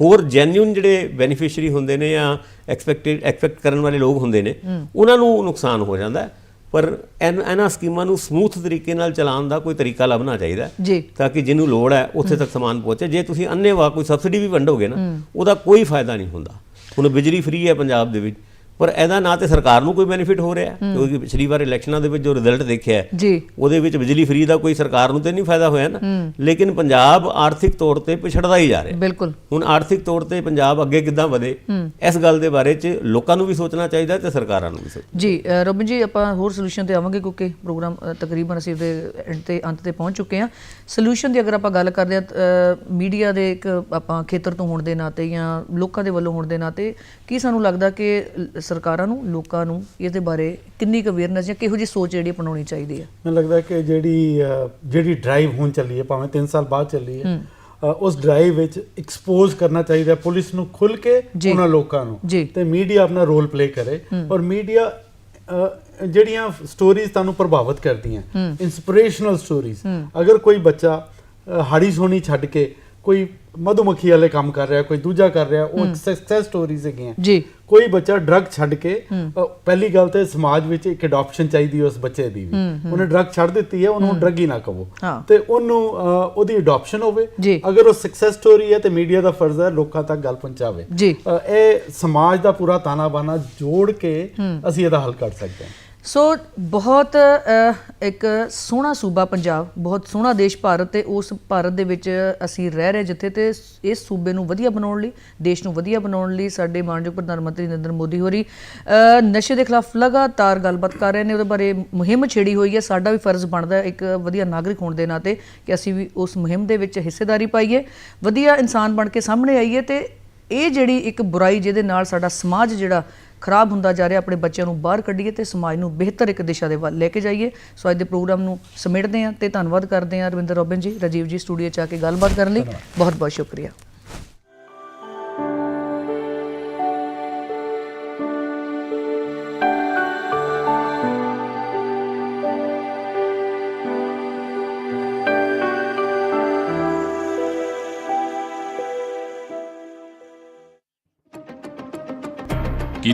ਹੋਰ ਜੈਨੂਇਨ ਜਿਹੜੇ ਬੈਨੀਫੀਸ਼ੀਅਰੀ ਹੁੰਦੇ ਨੇ ਜਾਂ ਐਕਸਪੈਕਟਡ ਐਕਸਪੈਕਟ ਕਰਨ ਵਾਲੇ ਲੋਕ ਹੁੰਦੇ ਨੇ ਉਹਨਾਂ ਨੂੰ ਨੁਕਸਾਨ ਹੋ ਜਾਂਦਾ ਹੈ। ਪਰ ਇਹਨਾਂ ਸਕੀਮਾਂ ਨੂੰ ਸਮੂਥ ਤਰੀਕੇ ਨਾਲ ਚਲਾਉਣ ਦਾ ਕੋਈ ਤਰੀਕਾ ਲੱਭਣਾ ਚਾਹੀਦਾ ਤਾਂ ਕਿ ਜਿਹਨੂੰ ਲੋੜ ਹੈ ਉੱਥੇ ਤੱਕ ਸਮਾਨ ਪਹੁੰਚੇ। ਜੇ ਤੁਸੀਂ ਅੰਨੇਵਾਹ ਕੋਈ ਸਬਸਿਡੀ ਵੀ ਵੰਡੋਗੇ ਨਾ ਉਹਦਾ ਕੋਈ ਫਾਇਦਾ ਨਹੀਂ ਹੁੰਦਾ। ਹੁਣ ਬਿਜਲੀ ਫ੍ਰੀ ਹੈ ਪੰਜਾਬ ਦੇ ਵਿੱਚ। ਪਰ ਇਹਦਾ ਨਾ ਤੇ ਸਰਕਾਰ ਨੂੰ ਕੋਈ ਬੈਨੀਫਿਟ ਹੋ ਰਿਹਾ। ਕਿਉਂਕਿ ਪਿਛਲੀ ਵਾਰ ਇਲੈਕਸ਼ਨਾਂ ਦੇ ਵਿੱਚ ਜੋ ਰਿਜ਼ਲਟ ਦੇਖਿਆ ਜੀ। ਉਹਦੇ ਵਿੱਚ ਬਿਜਲੀ ਫ੍ਰੀ ਦਾ ਕੋਈ ਸਰਕਾਰ ਨੂੰ ਤੇ ਨਹੀਂ ਫਾਇਦਾ ਹੋਇਆ ਨਾ। ਲੇਕਿਨ ਪੰਜਾਬ ਆਰਥਿਕ ਤੌਰ ਤੇ ਪਿਛੜਦਾ ਹੀ ਜਾ ਰਿਹਾ। ਬਿਲਕੁਲ। ਹੁਣ ਆਰਥਿਕ ਤੌਰ ਤੇ ਪੰਜਾਬ ਅੱਗੇ ਕਿੱਦਾਂ ਵਧੇ ਇਸ ਗੱਲ ਦੇ ਬਾਰੇ ਚ ਲੋਕਾਂ ਨੂੰ ਵੀ ਸੋਚਣਾ ਚਾਹੀਦਾ ਤੇ ਸਰਕਾਰਾਂ ਨੂੰ ਵੀ ਸੋਚਣਾ ਜੀ ਰੋਬਿਨ ਜੀ ਆਪਾਂ ਹੋਰ ਸੋਲੂਸ਼ਨ ਤੇ ਆਵਾਂਗੇ ਕਿਉਂਕਿ ਪ੍ਰੋਗਰਾਮ ਤਕਰੀਬਨ ਅਸੀਂ ਦੇ end ਤੇ ਅੰਤ ਤੇ ਪਹੁੰਚ ਚੁੱਕੇ ਹਾਂ। ਸੋਲੂਸ਼ਨ ਦੀ ਅਗਰ ਆਪਾਂ ਗੱਲ ਕਰਦੇ ਹਾਂ ਮੀਡੀਆ ਦੇ ਇੱਕ ਆਪਾਂ ਖੇਤਰ ਤੋਂ ਹੋਣ ਦੇ ਨਾਤੇ ਜਾਂ ਲੋਕਾਂ ਦੇ ਵੱਲੋਂ ਹੋਣ ਦੇ ਨਾਤੇ ਕੀ ਸਾਨੂੰ ਲੱਗਦਾ ਕਿ ਸਰਕਾਰਾਂ ਨੂੰ ਲੋਕਾਂ ਨੂੰ ਇਹਦੇ ਬਾਰੇ ਕਿੰਨੀ ਕੁ ਅਵੇਅਰਨੈਸ ਜਾਂ ਕਿਹੋ ਜਿਹੀ ਸੋਚ ਜਿਹੜੀ ਅਪਣਾਉਣੀ ਚਾਹੀਦੀ ਹੈ? ਮੈਨੂੰ ਲੱਗਦਾ ਕਿ ਜਿਹੜੀ ਜਿਹੜੀ ਡਰਾਈਵ ਹੁਣ ਚੱਲੀ ਹੈ ਭਾਵੇਂ 3 ਸਾਲ ਬਾਅਦ ਚੱਲੀ ਹੈ ਉਸ ਡਰਾਈਵ ਵਿੱਚ ਐਕਸਪੋਜ਼ ਕਰਨਾ ਚਾਹੀਦਾ ਹੈ ਪੁਲਿਸ ਨੂੰ ਖੁੱਲ ਕੇ ਜੀ। ਉਹਨਾਂ ਲੋਕਾਂ ਨੂੰ ਜੀ। ਤੇ ਮੀਡੀਆ ਆਪਣਾ ਰੋਲ ਪਲੇ ਕਰੇ ਔਰ ਮੀਡੀਆ ਜਿਹੜੀਆਂ ਸਟੋਰੀਜ਼ ਤੁਹਾਨੂੰ ਪ੍ਰਭਾਵਿਤ ਕਰਦੀਆਂ ਇਨਸਪੀਰੇਸ਼ਨਲ ਸਟੋਰੀਜ਼ ਅਗਰ ਕੋਈ ਬੱਚਾ ਹਾੜੀ ਸੋਣੀ ਛੱਡ ਕੇ ਕੋਈ ਮਧੂਮੱਖੀ ਵਾਲੇ ਕੰਮ ਕਰ ਰਿਹਾ ਕੋਈ ਦੂਜਾ ਕਰ ਰਿਹਾ ਉਹ ਸਕਸੈਸ ਸਟੋਰੀਜ਼ ਹੈਗੀਆਂ। ਜੀ। ਕੋਈ ਬੱਚਾ ਡਰਗ ਛੱਡ ਕੇ ਪਹਿਲੀ ਗੱਲ ਤੇ ਸਮਾਜ ਵਿੱਚ ਇੱਕ ਅਡਾਪਸ਼ਨ ਚਾਹੀਦੀ ਉਸ ਬੱਚੇ ਦੀ ਵੀ। ਉਹਨੇ ਡਰਗ ਛੱਡ ਦਿੱਤੀ ਹੈ ਉਹਨੂੰ ਡਰਗ ਹੀ ਨਾ ਕਹੋ। ਤੇ ਉਹਨੂੰ ਉਹਦੀ ਅਡਾਪਸ਼ਨ ਹੋਵੇ। ਅਗਰ ਉਹ ਸਕਸੈਸ ਸਟੋਰੀ ਹੈ ਤੇ ਮੀਡੀਆ ਦਾ ਫਰਜ਼ ਹੈ ਲੋਕਾਂ ਤੱਕ ਗੱਲ ਪਹੁੰਚਾਵੇ। ਇਹ ਸਮਾਜ ਦਾ ਪੂਰਾ ਤਾਣਾ ਬਾਣਾ ਜੋੜ ਕੇ ਅਸੀਂ ਇਹਦਾ ਹੱਲ ਕਰ ਸਕਦੇ ਹਾਂ। ਸੋ ਬਹੁਤ ਇੱਕ ਸੋਹਣਾ ਸੂਬਾ ਪੰਜਾਬ ਬਹੁਤ ਸੋਹਣਾ ਦੇਸ਼ ਭਾਰਤ ਤੇ ਉਸ ਭਾਰਤ ਦੇ ਵਿੱਚ ਅਸੀਂ ਰਹਿ ਰਹੇ ਜਿੱਥੇ ਤੇ ਇਸ ਸੂਬੇ ਨੂੰ ਵਧੀਆ ਬਣਾਉਣ ਲਈ ਦੇਸ਼ ਨੂੰ ਵਧੀਆ ਬਣਾਉਣ ਲਈ ਸਾਡੇ ਮਾਨਯੋਗ ਪ੍ਰਧਾਨ ਮੰਤਰੀ ਨਰਿੰਦਰ ਮੋਦੀ ਹੋਰੀ ਅ, ਨਸ਼ੇ ਦੇ ਖਿਲਾਫ ਲਗਾਤਾਰ ਗੱਲਬਾਤ ਕਰ ਰਹੇ ਨੇ ਉਹਦੇ ਬਾਰੇ ਮੁਹਿੰਮ ਛੇੜੀ ਹੋਈ ਹੈ ਸਾਡਾ ਵੀ ਫਰਜ਼ ਬਣਦਾ ਹੈ ਇੱਕ ਵਧੀਆ ਨਾਗਰਿਕ ਹੋਣ ਦੇ ਨਾਤੇ ਕਿ ਅਸੀਂ ਵੀ ਉਸ ਮੁਹਿੰਮ ਦੇ ਵਿੱਚ ਹਿੱਸੇਦਾਰੀ ਪਾਈਏ ਵਧੀਆ ਇਨਸਾਨ ਬਣ ਕੇ ਸਾਹਮਣੇ ਆਈਏ ਤੇ ਇਹ ਜਿਹੜੀ ਇੱਕ ਬੁਰਾਈ ਜਿਹਦੇ ਨਾਲ ਸਾਡਾ ਸਮਾਜ ਜਿਹੜਾ ਖਰਾਬ ਹੁੰਦਾ ਜਾ ਰਿਹਾ ਆਪਣੇ ਬੱਚਿਆਂ ਨੂੰ ਬਾਹਰ ਕੱਢੀਏ ਤੇ ਸਮਾਜ ਨੂੰ ਬਿਹਤਰ ਇੱਕ ਦਿਸ਼ਾ ਦੇ ਵੱਲ ਲੈ ਕੇ ਜਾਈਏ। ਸੋ ਅੱਜ ਦੇ ਪ੍ਰੋਗਰਾਮ ਨੂੰ ਸਮੇਟਦੇ ਹਾਂ ਤੇ ਧੰਨਵਾਦ ਕਰਦੇ ਹਾਂ ਰਵਿੰਦਰ ਰੋਬਿਨ ਜੀ ਰਾਜੀਵ ਜੀ ਸਟੂਡੀਓ ਚ ਆ ਕੇ ਗੱਲਬਾਤ ਕਰਨ ਲਈ। ਬਹੁਤ ਬਹੁਤ ਸ਼ੁਕਰੀਆ।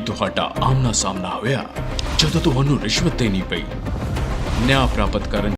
ਤੁਹਾਡਾ ਆਮਨਾ ਸਾਹਮਣਾ ਹੋਇਆ ਜਦੋਂ ਤੁਹਾਨੂੰ ਰਿਸ਼ਵਤ ਦੇਣੀ ਪਈ। ਨਿਆਂ ਪ੍ਰਾਪਤ ਕਰਨ